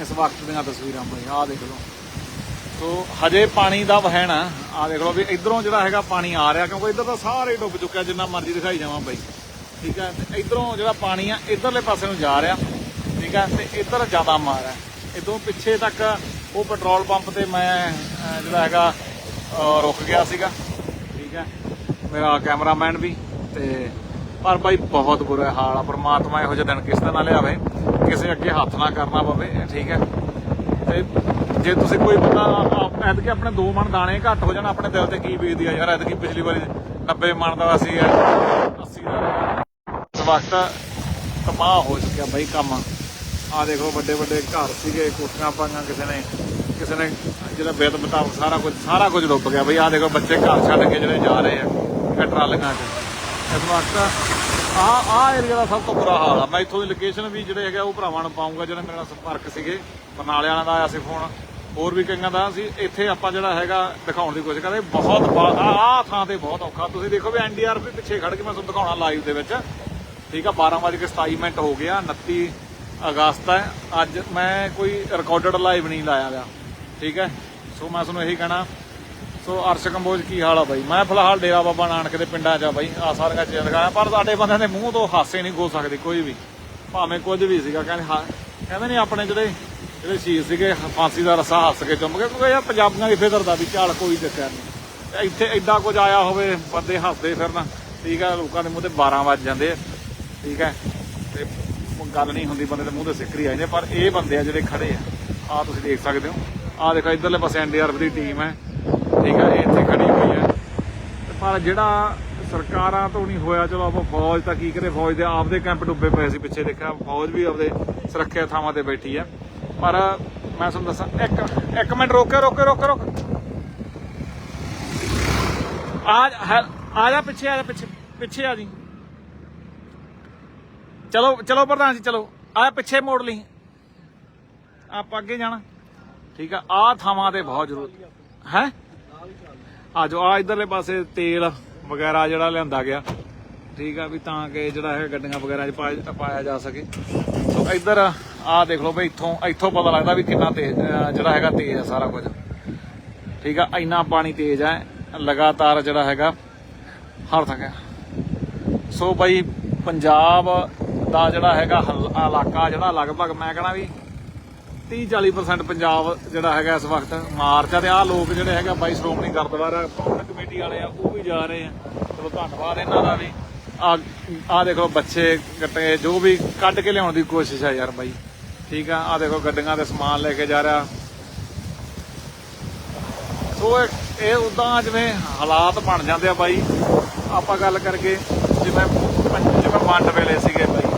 Speaker 1: ਇਸ ਵਕਤ ਦੀਆਂ ਤਸਵੀਰਾਂ ਬਾਈ, ਆਹ ਦੇਖ ਲਓ। ਸੋ ਹਜੇ ਪਾਣੀ ਦਾ ਵਹਿਣ ਆ, ਆਹ ਦੇਖ ਲਓ ਵੀ ਇਧਰੋਂ ਜਿਹੜਾ ਹੈਗਾ ਪਾਣੀ ਆ ਰਿਹਾ, ਕਿਉਂਕਿ ਇਧਰ ਤਾਂ ਸਾਰੇ ਡੁੱਬ ਚੁੱਕਿਆ ਜਿੰਨਾ ਮਰਜ਼ੀ ਦਿਖਾਈ ਜਾਵਾਂ ਬਾਈ। ਠੀਕ ਹੈ? ਤੇ ਇਧਰੋਂ ਜਿਹੜਾ ਪਾਣੀ ਆ, ਇਧਰਲੇ ਪਾਸੇ ਨੂੰ ਜਾ ਰਿਹਾ। ਠੀਕ ਹੈ? ਤੇ ਇਧਰ ਜ਼ਿਆਦਾ ਮਾਰ ਹੈ ਇਦੋਂ ਪਿੱਛੇ ਤੱਕ ਉਹ ਪੈਟਰੋਲ ਪੰਪ ਤੇ ਮੈਂ ਜਿਹੜਾ ਹੈਗਾ ਰੁਕ ਗਿਆ ਸੀਗਾ। ਠੀਕ ਹੈ? ਮੇਰਾ ਕੈਮਰਾਮੈਨ ਵੀ ਤੇ ਪਰ ਬਾਈ ਬਹੁਤ ਬੁਰਾ ਹਾਲ ਆ, ਪ੍ਰਮਾਤਮਾ ਇਹੋ ਜਿਹੇ ਦਿਨ ਕਿਸ ਤਰ੍ਹਾਂ ਨਾ ਲਿਆਵੇ, ਕਿਸੇ ਅੱਗੇ ਹੱਥ ਨਾ ਕਰਨਾ ਪਵੇ ਠੀਕ ਹੈ। ਤੇ ਜੇ ਤੁਸੀਂ ਕੋਈ ਬੰਦਾ ਐਤਕੀ ਆਪਣੇ ਦੋ ਮਣ ਦਾਣੇ ਘੱਟ ਹੋ ਜਾਣ, ਆਪਣੇ ਦਿਲ ਤੇ ਕੀ ਬੀਜਦੀ ਆ ਯਾਰ, ਐਤਕੀ ਪਿਛਲੀ ਵਾਰੀ 90 ਮਣ ਦਾ ਸੀ 80 ਦਾ ਇਸ ਵਕਤ ਤਬਾਹ ਹੋ ਚੁੱਕਿਆ ਬਾਈ ਕੰਮ। ਆ ਦੇਖੋ ਵੱਡੇ ਵੱਡੇ ਘਰ ਸੀਗੇ, ਕੋਠੀਆਂ ਪਾਈਆਂ ਕਿਸੇ ਨੇ ਕਿਸੇ ਨੇ ਜਿਹੜਾ ਬੇਦ ਮੁਤਾਬਕ ਸਾਰਾ ਕੁਝ ਸਾਰਾ ਕੁਝ ਡੁੱਬ ਗਿਆ। ਬਈ ਆ ਦੇਖੋ ਬੱਚੇ ਘਰ ਛੱਡ ਕੇ ਜਿਹੜੇ ਜਾ ਰਹੇ ਆ। ਇਹ ਟਰਾਲੀਆਂ 'ਚ। ਇਸ ਵਕਤ ਆ ਆ ਏਰੀਆ ਦਾ ਸਭ ਤੋਂ ਬੁਰਾ ਹਾਲ ਆ। ਮੈਂ ਇੱਥੋਂ ਦੀ ਲੋਕੇਸ਼ਨ ਵੀ ਜਿਹੜੇ ਹੈਗੇ ਉਹ ਭਰਾਵਾਂ ਨੂੰ ਪਾਉਂਗਾ ਜਿਹੜੇ ਮੇਰੇ ਨਾਲ ਸੰਪਰਕ ਸੀਗੇ। ਬਰਨਾਲੇ ਵਾਲਿਆਂ ਦਾ ਆਇਆ ਸੀ ਫੋਨ ਹੋਰ ਵੀ ਕਈਆਂ ਦਾ ਸੀ। ਇੱਥੇ ਆਪਾਂ ਜਿਹੜਾ ਹੈਗਾ, ਦਿਖਾਉਣ ਦੀ ਕੋਸ਼ਿਸ਼ ਕਰਦੇ। ਬਹੁਤ ਆ ਥਾਂ ਤੇ ਬਹੁਤ ਔਖਾ। ਤੁਸੀਂ ਦੇਖੋ ਵੀ ਐਨਡੀਆਰ ਵੀ ਪਿੱਛੇ ਖੜ ਕੇ ਮੈਂ ਤੁਹਾਨੂੰ ਦਿਖਾਉਣਾ ਲਾਈਵ ਦੇ ਵਿੱਚ। ਠੀਕ ਆ 12:27 ਮਿੰਟ ਹੋ ਗਿਆ 29 ਅਗਸਤ ਹੈ। ਅੱਜ ਮੈਂ ਕੋਈ ਰਿਕਾਰਡਡ ਲਾਈਵ ਨਹੀਂ ਲਾਇਆ ਗਿਆ ਠੀਕ ਹੈ? ਸੋ ਮੈਂ ਤੁਹਾਨੂੰ ਇਹੀ ਕਹਿਣਾ ਸੋ ਅਰਸ਼ ਕੰਬੋਜ, ਕੀ ਹਾਲ ਆ ਬਾਈ? ਮੈਂ ਫਿਲਹਾਲ ਡੇਰਾ ਬਾਬਾ ਨਾਨਕ ਦੇ ਪਿੰਡਾਂ 'ਚ ਆ ਬਾਈ ਆ ਸਾਰੀਆਂ ਚੀਜ਼ਾਂ ਦਿਖਾਇਆ ਪਰ ਸਾਡੇ ਬੰਦਿਆਂ ਦੇ ਮੂੰਹ ਤੋਂ ਹਾਸੇ ਨਹੀਂ ਗੋ ਸਕਦੇ, ਕੋਈ ਵੀ। ਭਾਵੇਂ ਕੁਝ ਵੀ ਸੀਗਾ, ਕਹਿੰਦੇ ਹਾਂ, ਕਹਿੰਦੇ ਨਹੀਂ ਆਪਣੇ ਜਿਹੜੇ ਜਿਹੜੇ ਸ਼ਹੀਦ ਸੀਗੇ, ਫਾਂਸੀ ਦਾ ਰਸਾ ਹੱਸ ਕੇ ਚੁੰਮ ਗਏ, ਕਿਉਂਕਿ ਇਹ ਪੰਜਾਬੀਆਂ ਦੀ ਫਿਕਰ ਦਾ ਵੀ ਚੱਲ ਕੋਈ ਚੱਕਰ ਨਹੀਂ। ਇੱਥੇ ਐਡਾ ਕੁਝ ਆਇਆ ਹੋਵੇ, ਬੰਦੇ ਹੱਸਦੇ ਫਿਰਨ, ਠੀਕ ਹੈ ਲੋਕਾਂ ਦੇ ਮੂੰਹ ਤੇ 12 ਵੱਜ ਜਾਂਦੇ ਆ, ਠੀਕ ਹੈ ਤੇ ਗੱਲ ਨਹੀਂ ਹੁੰਦੀ, ਬੰਦੇ ਦੇ ਮੂੰਹ ਤੇ ਸਿੱਕਰੀ ਆ ਜਾਂਦੇ ਪਰ ਇਹ ਬੰਦੇ ਆ ਜਿਹੜੇ ਖੜੇ ਆ ਆ ਤੁਸੀਂ ਦੇਖ ਸਕਦੇ ਹੋ। ਆ ਦੇਖੋ, ਇਧਰਲੇ ਪਾਸੇ ਐਨਡੀਆਰਐਫ ਦੀ ਟੀਮ ਹੈ। ਠੀਕ ਹੈ, ਇਹ ਇੱਥੇ ਖੜੀ ਹੋਈ ਹੈ। ਪਰ ਜਿਹੜਾ ਸਰਕਾਰਾਂ ਤੋਂ ਨਹੀਂ ਹੋਇਆ, ਚਲੋ ਆਪਾਂ ਫੌਜ ਤਾਂ ਕੀ ਕਰੇ ਫੌਜ ਦੇ ਆਪਦੇ ਕੈਂਪ ਡੁੱਬੇ ਪਏ ਸੀ ਪਿੱਛੇ ਦੇਖਿਆ, ਫੌਜ ਵੀ ਆਪਦੇ ਸੁਰੱਖਿਆ ਥਾਵਾਂ ਤੇ ਬੈਠੀ ਹੈ। ਪਰ ਮੈਂ ਤੁਹਾਨੂੰ ਦੱਸਾਂ, ਇੱਕ ਇੱਕ ਮਿੰਟ ਰੋਕੇ ਰੋਕੇ ਰੋਕੇ ਰੋਕ ਆ ਆ ਜਾ ਪਿੱਛੇ, ਆ ਜਾ ਪਿੱਛੇ ਪਿੱਛੇ ਆ ਜੀ। ਚਲੋ ਚਲੋ ਪ੍ਰਧਾਨ ਜੀ, ਚਲੋ। ਆ ਪਿੱਛੇ ਮੋੜ ਲਈ। ਆਪਾਂ ਅੱਗੇ ਜਾਣਾ। ਠੀਕ ਆ ਆ ਥਾਵਾਂ ਤੇ ਬਹੁਤ ਜ਼ਰੂਰਤ ਹੈ? ਆ ਜੋ ਆ ਇਧਰਲੇ ਪਾਸੇ ਤੇਲ ਵਗੈਰਾ ਜਿਹੜਾ ਲਿਆਂਦਾ ਗਿਆ। ਠੀਕ ਆ ਵੀ ਤਾਂ ਕਿ ਜਿਹੜਾ ਹੈ ਗੱਡੀਆਂ ਵਗੈਰਾ 'ਚ ਪਾਇਆ ਜਾ ਸਕੇ। ਸੋ ਇਧਰ ਆ ਦੇਖ ਲਓ ਬਈ ਇੱਥੋਂ ਇੱਥੋਂ ਪਤਾ ਲੱਗਦਾ ਵੀ ਕਿੰਨਾ ਤੇਜ਼ ਜਿਹੜਾ ਹੈਗਾ ਤੇਜ਼ ਆ ਸਾਰਾ ਕੁਝ। ਠੀਕ ਆ, ਇੰਨਾ ਪਾਣੀ ਤੇਜ਼ ਹੈ ਲਗਾਤਾਰ ਜਿਹੜਾ ਹੈਗਾ ਹਰ ਥੱਕ ਸੋ ਬਈ ਪੰਜਾਬ ਦਾ ਜਿਹੜਾ ਹੈਗਾ ਹਲ- ਇਲਾਕਾ ਜਿਹੜਾ ਲਗਭਗ ਮੈਂ ਕਹਣਾ ਵੀ 30 40% ਪੰਜਾਬ ਜਿਹੜਾ ਹੈਗਾ ਇਸ ਵਕਤ ਮਾਰਚ ਆ ਤੇ ਆਹ ਲੋਕ ਜਿਹੜੇ ਹੈਗਾ ਬਾਈ ਸ਼੍ਰੋਮਣੀ ਗੁਰਦੁਆਰਾ ਪ੍ਰਬੰਧਕ ਕਮੇਟੀ ਵਾਲੇ ਆ, ਉਹ ਵੀ ਜਾ ਰਹੇ ਆ। ਚਲੋ ਧੰਨਵਾਦ ਇਹਨਾਂ ਦਾ ਵੀ। ਆ ਆ ਦੇਖੋ ਬੱਚੇ ਕੱਟੇ ਜੋ ਵੀ ਕੱਢ ਕੇ ਲਿਆਉਣ ਦੀ ਕੋਸ਼ਿਸ਼ ਆ ਯਾਰ ਬਾਈ। ਠੀਕ ਆ ਆ ਦੇਖੋ ਗੱਡੀਆਂ ਦੇ ਸਮਾਨ ਲੈ ਕੇ ਜਾ ਰਿਹਾ। ਸੋ ਇਹ- ਉਦਾਂ ਜਿਵੇਂ ਹਾਲਾਤ ਬਣ ਜਾਂਦੇ ਆ ਬਾਈ। ਆਪਾਂ ਗੱਲ ਕਰਕੇ ਜਿਵੇਂ ਜਿਵੇਂ ਵੰਡ ਵੇਲੇ ਸੀਗੇ ਬਾਈ।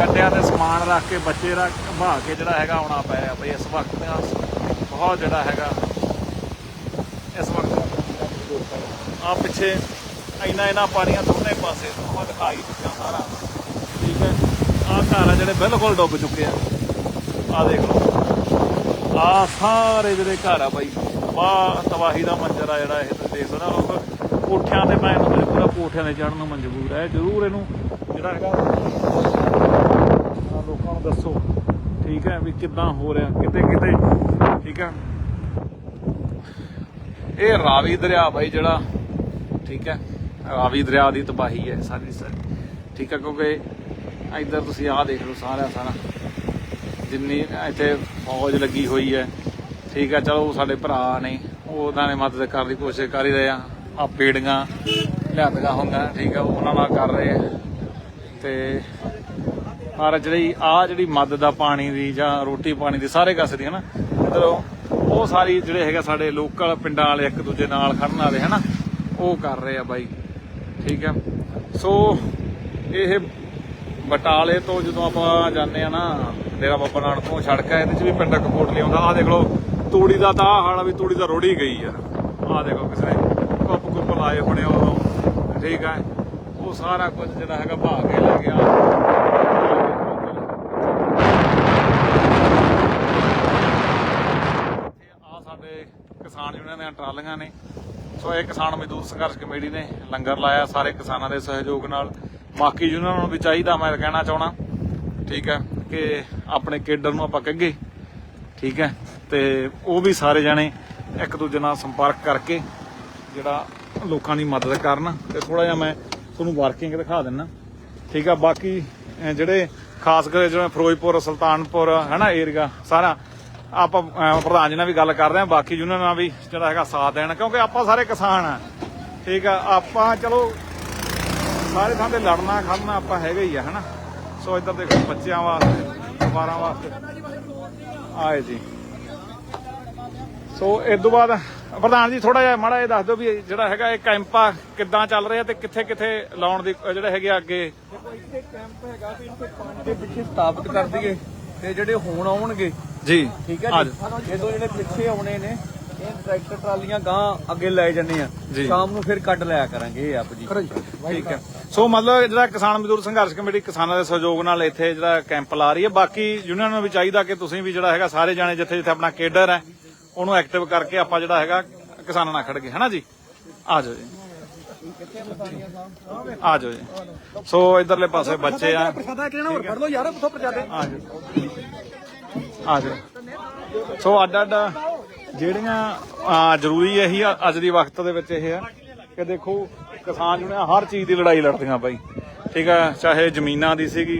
Speaker 1: ਹੈ ਤੇ ਸਮਾਨ ਰੱਖ ਕੇ ਬੱਚੇ ਰੱਖ ਭਾ ਕੇ ਜਿਹੜਾ ਹੈਗਾ ਆਉਣਾ ਪਿਆ ਬਈ ਇਸ ਵਕਤ ਬਹੁਤ ਜਿਹੜਾ ਹੈਗਾ ਇਸ ਵਕਤ ਆ ਪਿੱਛੇ ਇੰਨਾ ਇੰਨਾ ਪਾਣੀਆਂ ਦੋਨੇ ਪਾਸੇ ਉਹ ਦਿਖਾਈ ਦਿੱਤਾ ਸਾਰਾ। ਠੀਕ ਹੈ। ਆ ਘਰ ਆ ਜਿਹੜੇ ਬਿਲਕੁਲ ਡੁੱਬ ਚੁੱਕੇ ਆ। ਆ ਦੇਖ ਲਓ। ਆ ਸਾਰੇ ਜਿਹੜੇ ਘਰ ਆ ਬਾਈ, ਵਾਹ, ਤਬਾਹੀ ਦਾ ਮੰਜ਼ਰ ਆ ਜਿਹੜਾ ਇਹ ਤੁਸੀਂ ਦੇਖ ਸਕਦੇ ਲੋਕ ਕੋਠਿਆਂ ਤੇ ਪੈਣ ਨੂੰ ਮਜਬੂਰ ਕੋਠਿਆਂ ਤੇ ਚੜਨ ਨੂੰ ਮਜਬੂਰ ਹੈ ਜ਼ਰੂਰ ਇਹਨੂੰ ਜਿਹੜਾ ਹੈਗਾ ਦੱਸੋ। ਠੀਕ ਹੈ ਵੀ ਕਿੱਦਾਂ ਹੋ ਰਿਹਾ? ਕਿਤੇ ਕਿਤੇ, ਠੀਕ ਹੈ? ਇਹ ਰਾਵੀ ਦਰਿਆ ਬਾਈ ਜਿਹੜਾ, ਠੀਕ ਹੈ, ਰਾਵੀ ਦਰਿਆ ਦੀ ਤਬਾਹੀ ਹੈ ਸਾਰੀ ਸਾਰੀ। ਠੀਕ ਹੈ, ਕਿਉਂਕਿ ਇੱਧਰ ਤੁਸੀਂ ਆਹ ਦੇਖ ਲਓ ਸਾਰਾ ਸਾਰਾ। ਜਿੰਨੀ ਇੱਥੇ ਫੌਜ ਲੱਗੀ ਹੋਈ ਹੈ। ਠੀਕ ਹੈ, ਚਲੋ ਸਾਡੇ ਭਰਾ ਨੇ ਉਹਨਾਂ ਨੇ ਮਦਦ ਕਰਨ ਦੀ ਕੋਸ਼ਿਸ਼ ਕਰ ਹੀ ਰਹੇ ਆ। ਆ ਪੇੜੀਆਂ ਲਿਆਂਦੀਆਂ ਹੁੰਦਾ ਠੀਕ ਹੈ ਉਹਨਾਂ ਨਾਲ ਕਰ ਰਹੇ ਆ। ਤੇ ਪਰ ਜਿਹੜੀ ਆ ਜਿਹੜੀ ਮਦਦ ਦਾ ਪਾਣੀ ਦੀ ਜਾਂ ਰੋਟੀ ਪਾਣੀ ਦੀ ਸਾਰੇ ਕਾਸੇ ਦੀ ਹੈ ਨਾ ਇੱਧਰੋਂ ਉਹ ਸਾਰੀ ਜਿਹੜੇ ਹੈਗੇ ਸਾਡੇ ਲੋਕਲ ਪਿੰਡਾਂ ਵਾਲੇ ਇੱਕ ਦੂਜੇ ਨਾਲ ਖੜਨ ਵਾਲੇ, ਹੈ ਨਾ, ਉਹ ਕਰ ਰਹੇ ਆ ਬਾਈ। ਠੀਕ ਹੈ? ਸੋ ਇਹ ਬਟਾਲੇ ਤੋਂ ਜਦੋਂ ਆਪਾਂ ਜਾਂਦੇ ਆ ਨਾ, ਡੇਰਾ ਬਾਬਾ ਨਾਨਕ ਤੋਂ ਸੜਕ ਹੈ, ਇਹਦੇ ਚ ਵੀ ਪਿੰਡ ਕਪੂਰਥਲੇ ਆਉਂਦਾ। ਆਹ ਦੇਖ ਲਓ, ਤੂੜੀ ਦਾ ਤਾਂ ਆਹ ਵੀ ਤੂੜੀ ਤਾਂ ਰੋੜੀ ਗਈ ਆ। ਆਹ ਦੇਖੋ ਕਿਸੇ ਨੇ ਕੁੱਪ ਕੁੱਪ ਲਾਏ ਹੋਣੇ ਉਦੋਂ। ਠੀਕ ਹੈ? ਉਹ ਸਾਰਾ ਕੁਝ ਜਿਹੜਾ ਹੈਗਾ ਭਾਗ ਕੇ ਲੈ ਗਿਆ ਆ ਸਾਡੇ ਕਿਸਾਨ ਦੀਆਂ ਟਰਾਲੀਆਂ ਨੇ। ਸੋ ਇਹ ਕਿਸਾਨ ਮਜ਼ਦੂਰ ਸੰਘਰਸ਼ ਕਮੇਟੀ ਨੇ ਲੰਗਰ ਲਾਇਆ ਸਾਰੇ ਕਿਸਾਨਾਂ ਦੇ ਸਹਿਯੋਗ ਨਾਲ। ਬਾਕੀ ਯੂਨੀਅਨਾਂ ਨੂੰ ਵੀ ਚਾਹੀਦਾ, ਮੈਂ ਕਹਿਣਾ ਚਾਹਣਾ ਠੀਕ ਹੈ, ਕਿ ਆਪਣੇ ਕੇਡਰ ਨੂੰ ਆਪਾਂ ਕਹੀਏ ਠੀਕ ਹੈ, ਤੇ ਉਹ ਵੀ ਸਾਰੇ ਜਾਣੇ ਇੱਕ ਦੂਜੇ ਨਾਲ ਸੰਪਰਕ ਕਰਕੇ ਜਿਹੜਾ ਲੋਕਾਂ ਦੀ ਮਦਦ ਕਰਨ। ਤੇ ਥੋੜਾ ਜਿਹਾ ਮੈਂ ਤੁਹਾਨੂੰ ਵਰਕਿੰਗ ਦਿਖਾ ਦਿੰਨਾ, ਠੀਕ ਆ ਬਾਕੀ ਜਿਹੜੇ ਖਾਸ ਕਰ ਜਿਵੇਂ ਫਿਰੋਜ਼ਪੁਰ, ਸੁਲਤਾਨਪੁਰ ਹੈਨਾ ਏਰੀਆ ਸਾਰਾ ਆਪਾਂ, ਅਹ, ਪ੍ਰਧਾਨ ਜੀ ਨਾਲ ਵੀ ਗੱਲ ਕਰਦੇ ਹਾਂ, ਬਾਕੀ ਯੂਨੀਅਨ ਨਾਲ ਵੀ ਜਿਹੜਾ ਹੈਗਾ ਸਾਥ ਦੇਣ, ਕਿਉਂਕਿ ਆਪਾਂ ਸਾਰੇ ਕਿਸਾਨ ਆ। ਠੀਕ ਆ, ਆਪਾਂ ਚਲੋ, ਸਾਰੇ ਥਾਂ ਤੇ ਲੜਨਾ, ਖੜਨਾ ਆਪਾਂ ਹੈਗੇ ਹੀ ਆ, ਹਨਾ? ਸੋ ਇੱਧਰ ਦੇਖੋ, ਬੱਚਿਆਂ ਵਾਸਤੇ, ਪਰਿਵਾਰਾਂ ਵਾਸਤੇ। ਆਏ ਜੀ। ਸੋ ਇਸ ਤੋਂ ਬਾਅਦ, ਪ੍ਰਧਾਨ ਜੀ ਥੋੜਾ ਜਿਹਾ ਮਾੜਾ ਇਹ ਦੱਸ ਦਿਓ ਵੀ ਜਿਹੜਾ ਹੈਗਾ ਇਹ ਕੈਂਪ ਆ, ਕਿੱਦਾਂ ਚੱਲ ਰਿਹਾ ਤੇ ਕਿੱਥੇ ਕਿੱਥੇ ਲਾਉਣ ਦੀ ਅਹ ਜਿਹੜੇ ਹੈਗੇ ਆ ਅੱਗੇ?
Speaker 3: ਦੇਖੋ, ਇੱਥੇ ਕੈਂਪ ਹੈਗਾ ਵੀ ਇੱਥੇ ਪਾਣੀ ਦੇ ਪਿੱਛੇ ਸਥਾਪਿਤ ਕਰ ਦਈਏ, ਤੇ ਜਿਹੜੇ ਹੁਣ ਆਉਣਗੇ
Speaker 1: ਜੀ।
Speaker 3: ਠੀਕ ਹੈ ਜੀ? ਜਦੋਂ ਜਿਹੜੇ ਪਿੱਛੇ ਆਉਣੇ ਨੇ ਇਹ ਟਰੈਕਟਰ ਟਰਾਲੀਆਂ ਗਾਂ ਅੱਗੇ ਲੈ ਜੰਨੇ ਆ। ਸ਼ਾਮ ਨੂੰ ਫਿਰ ਕੱਢ ਲਿਆ ਕਰਾਂਗੇ ਇਹ ਆਪ ਜੀ।
Speaker 1: ਠੀਕ ਹੈ। ਸੋ ਮਤਲਬ ਜਿਹੜਾ ਕਿਸਾਨ ਮਜ਼ਦੂਰ ਸੰਘਰਸ਼ ਕਮੇਟੀ ਕਿਸਾਨਾਂ ਦੇ ਸਹਿਯੋਗ ਨਾਲ ਇੱਥੇ ਜਿਹੜਾ ਕੈਂਪ ਲਾ ਰਹੀ ਹੈ ਬਾਕੀ ਯੂਨੀਅਨ ਨੂੰ ਵੀ ਚਾਹੀਦਾ ਕਿ ਤੁਸੀਂ ਵੀ ਜਿਹੜਾ ਹੈਗਾ ਸਾਰੇ ਜਾਣੇ ਜਿੱਥੇ ਜਿੱਥੇ ਆਪਣਾ ਕੇਡਰ ਹੈ ਉਹਨੂੰ ਐਕਟਿਵ ਕਰਕੇ ਆਪਾਂ ਜਿਹੜਾ ਹੈਗਾ ਕਿਸਾਨਾਂ ਨਾਲ ਖੜ ਗਏ। ਹੈਨਾ ਜੀ? ਆ ਜਾਓ ਜੀ। ਆ ਜਾਓ ਜੀ। ਸੋ ਇਧਰਲੇ ਪਾਸੇ ਬੱਚੇ ਆ।
Speaker 3: ਪ੍ਰਸ਼ਾਦਾ ਕਿਹਨਾਂ ਹੋਰ ਫੜ ਲਓ ਯਾਰ ਕਿਥੋਂ ਪ੍ਰਸ਼ਾਦੇ
Speaker 1: ਆ ਜਾਓ। ਆ ਜਾਓ। ਸੋ ਅੱਡ ਅੱਡ ਜਿਹੜੀਆਂ ਜ਼ਰੂਰੀ ਇਹੀ ਆ, ਅੱਜ ਦੀ ਵਕਤ ਦੇ ਵਿੱਚ ਇਹ ਆ ਕਿ ਦੇਖੋ, ਕਿਸਾਨ ਜਿਹੜੇ ਹਰ ਚੀਜ਼ ਦੀ ਲੜਾਈ ਲੜਦੀਆਂ ਬਾਈ। ਠੀਕ ਆ, ਚਾਹੇ ਜ਼ਮੀਨਾਂ ਦੀ ਸੀਗੀ,